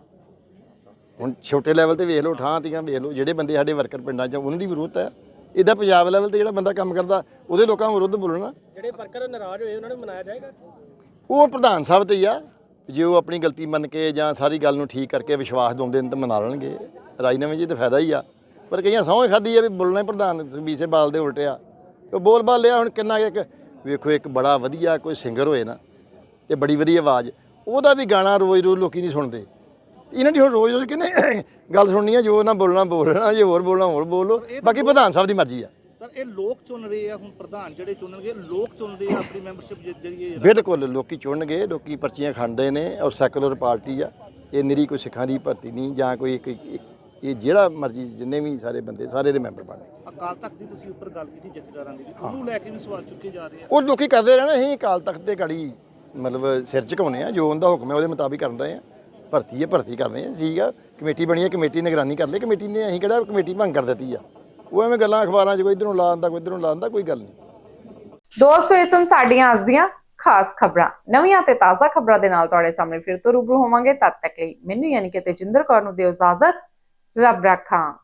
Speaker 18: ਹੁਣ ਛੋਟੇ ਲੈਵਲ ਤੇ ਵੇਖ ਲਓ ਠਾਂ ਤੀਆਂ ਵੇਖ ਲਓ ਜਿਹੜੇ ਬੰਦੇ ਸਾਡੇ ਵਰਕਰ ਪਿੰਡਾਂ 'ਚ ਉਹਨਾਂ ਦੀ ਵਿਰੋਧ ਹੈ ਇਦਾਂ ਪੰਜਾਬ ਲੈਵਲ ਤੇ ਜਿਹੜਾ ਬੰਦਾ ਕੰਮ ਕਰਦਾ ਉਹਦੇ ਲੋਕਾਂ ਨੂੰ ਵਿਰੁੱਧ ਬੋਲਣਾ।
Speaker 12: ਜਿਹੜੇ ਵਰਕਰ ਨਾਰਾਜ਼ ਹੋਏ ਉਹਨਾਂ ਨੂੰ ਮਨਾਇਆ ਜਾਏਗਾ?
Speaker 18: ਉਹ ਪ੍ਰਧਾਨ ਸਾਹਿਬ ਤੇ ਹੀ ਆ। ਜੇ ਉਹ ਆਪਣੀ ਗਲਤੀ ਮੰਨ ਕੇ ਜਾਂ ਸਾਰੀ ਗੱਲ ਨੂੰ ਠੀਕ ਕਰਕੇ ਵਿਸ਼ਵਾਸ ਦਿਵਾਉਂਦੇ ਨੇ ਤਾਂ ਮਨਾ ਲੈਣਗੇ। ਰਾਜਨਾਮੇ ਜੀ ਤਾਂ ਫਾਇਦਾ ਹੀ ਆ। ਪਰ ਕਈਆਂ ਸਹੁੰ ਖਾਦੀ ਆ ਵੀ ਬੋਲਣਾ ਹੀ ਪ੍ਰਧਾਨ ਵੀਸੇ ਬਾਲ ਦੇ ਉਲਟਿਆ। ਉਹ ਬੋਲ ਬਾਲ ਲਿਆ ਹੁਣ ਕਿੰਨਾ ਇੱਕ ਵੇਖੋ ਇੱਕ ਬੜਾ ਵਧੀਆ ਕੋਈ ਸਿੰਗਰ ਹੋਏ ਨਾ ਤੇ ਬੜੀ ਵਧੀਆ ਆਵਾਜ਼। ਉਹਦਾ ਵੀ ਗਾਣਾ ਰੋਜ਼ ਰੋਜ਼ ਲੋਕੀ ਨਹੀਂ ਸੁਣਦੇ। ਇਹਨਾਂ ਦੀ ਹੁਣ ਰੋਜ਼ ਰੋਜ਼ ਕਿਨੇ ਗੱਲ ਸੁਣਨੀ ਆ ਜੋ ਨਾ ਬੋਲਣਾ ਬੋਲਣਾ ਜੇ ਹੋਰ ਬੋਲਣਾ ਹੋਰ ਬੋਲੋ। ਬਾਕੀ ਪ੍ਰਧਾਨ ਸਾਹਿਬ ਦੀ ਮਰਜ਼ੀ ਆ।
Speaker 19: ਸਰ ਇਹ ਲੋਕ ਚੁਣ ਰਹੇ ਆ ਹੁਣ ਪ੍ਰਧਾਨ ਜਿਹੜੇ ਚੁਣਨਗੇ ਲੋਕ ਚੁਣਦੇ ਆ ਆਪਣੀ ਮੈਂਬਰਸ਼ਿਪ ਜਿਹੜੀ
Speaker 18: ਬਿਲਕੁਲ ਲੋਕੀ ਚੁਣਨਗੇ ਲੋਕੀ ਪਰਚੀਆਂ ਖਾਂਦੇ ਨੇ ਔਰ ਸੈਕੂਲਰ ਪਾਰਟੀ ਆ। ਇਹ ਨਿਰੀ ਕੋਈ ਸਿੱਖਾਂ ਦੀ ਭਰਤੀ ਨਹੀਂ ਜਾਂ ਕੋਈ ਇਹ ਜਿਹੜਾ ਮਰਜ਼ੀ ਜਿੰਨੇ ਵੀ ਸਾਰੇ ਬੰਦੇ ਸਾਰੇ ਦੇ ਮੈਂਬਰ ਬਣੇ
Speaker 19: ਅਕਾਲ ਤਖਤ ਦੀ ਤੁਸੀਂ ਉੱਪਰ ਗੱਲ ਕੀਤੀ ਜਥੇਦਾਰਾਂ ਦੀ ਉਹਨੂੰ ਲੈ ਕੇ ਵੀ ਸਵਾਲ ਚੁੱਕੇ ਜਾ ਰਹੇ ਆ।
Speaker 18: ਉਹ ਲੋਕੀ ਕਰਦੇ ਰਹਿਣਾ ਅਸੀਂ ਅਕਾਲ ਤਖਤ ਦੇ ਗਾੜੀ ਮਤਲਬ ਸਿਰ ਝੁਕਾਉਂਦੇ ਆ ਜੋ ਉਹਦਾ ਹੁਕਮ ਹੈ ਉਹਦੇ ਮੁਤਾਬਿਕ ਕਰਨ ਰਹੇ ਆ। ਭਰਤੀ ਹੈ ਭਰਤੀ ਕਰ ਰਹੇ ਆ ਠੀਕ ਆ। ਕਮੇਟੀ ਬਣੀ ਹੈ ਕਮੇਟੀ ਨਿਗਰਾਨੀ ਕਰ ਲਈ। ਕਮੇਟੀ ਨੇ ਅਸੀਂ ਕਿਹੜਾ ਕਮੇਟੀ ਭੰਗ ਕਰ ਦਿੱਤੀ ਆ? ਉਹ ਐਵੇਂ ਗੱਲਾਂ ਅਖਬਾਰਾਂ 'ਚ ਕੋਈ ਇਧਰੋਂ ਲਾ ਦਿੰਦਾ ਕੋਈ ਇਧਰੋਂ ਲਾ ਦਿੰਦਾ ਕੋਈ ਗੱਲ ਨਹੀਂ।
Speaker 1: ਦੋਸਤੋ ਇਹ ਸਨ ਸਾਡੀਆਂ ਅੱਜ ਦੀਆਂ ਖਾਸ ਖਬਰਾਂ। ਨਵੀਆਂ ਤੇ ਤਾਜ਼ਾ ਖਬਰਾਂ ਦੇ ਨਾਲ ਤੁਹਾਡੇ ਸਾਹਮਣੇ ਫਿਰ ਤੋਂ ਰੂਬਰੂ ਹੋਵਾਂਗੇ। ਤਦ ਤੱਕ ਲਈ ਮੈਨੂੰ ਯਾਨੀ ਕਿ ਤੇਜਿੰਦਰ ਕੌਰ ਨੂੰ ਦਿਓ ਇਜਾਜ਼ਤ। ਰੱਬ ਰਾਖਾ।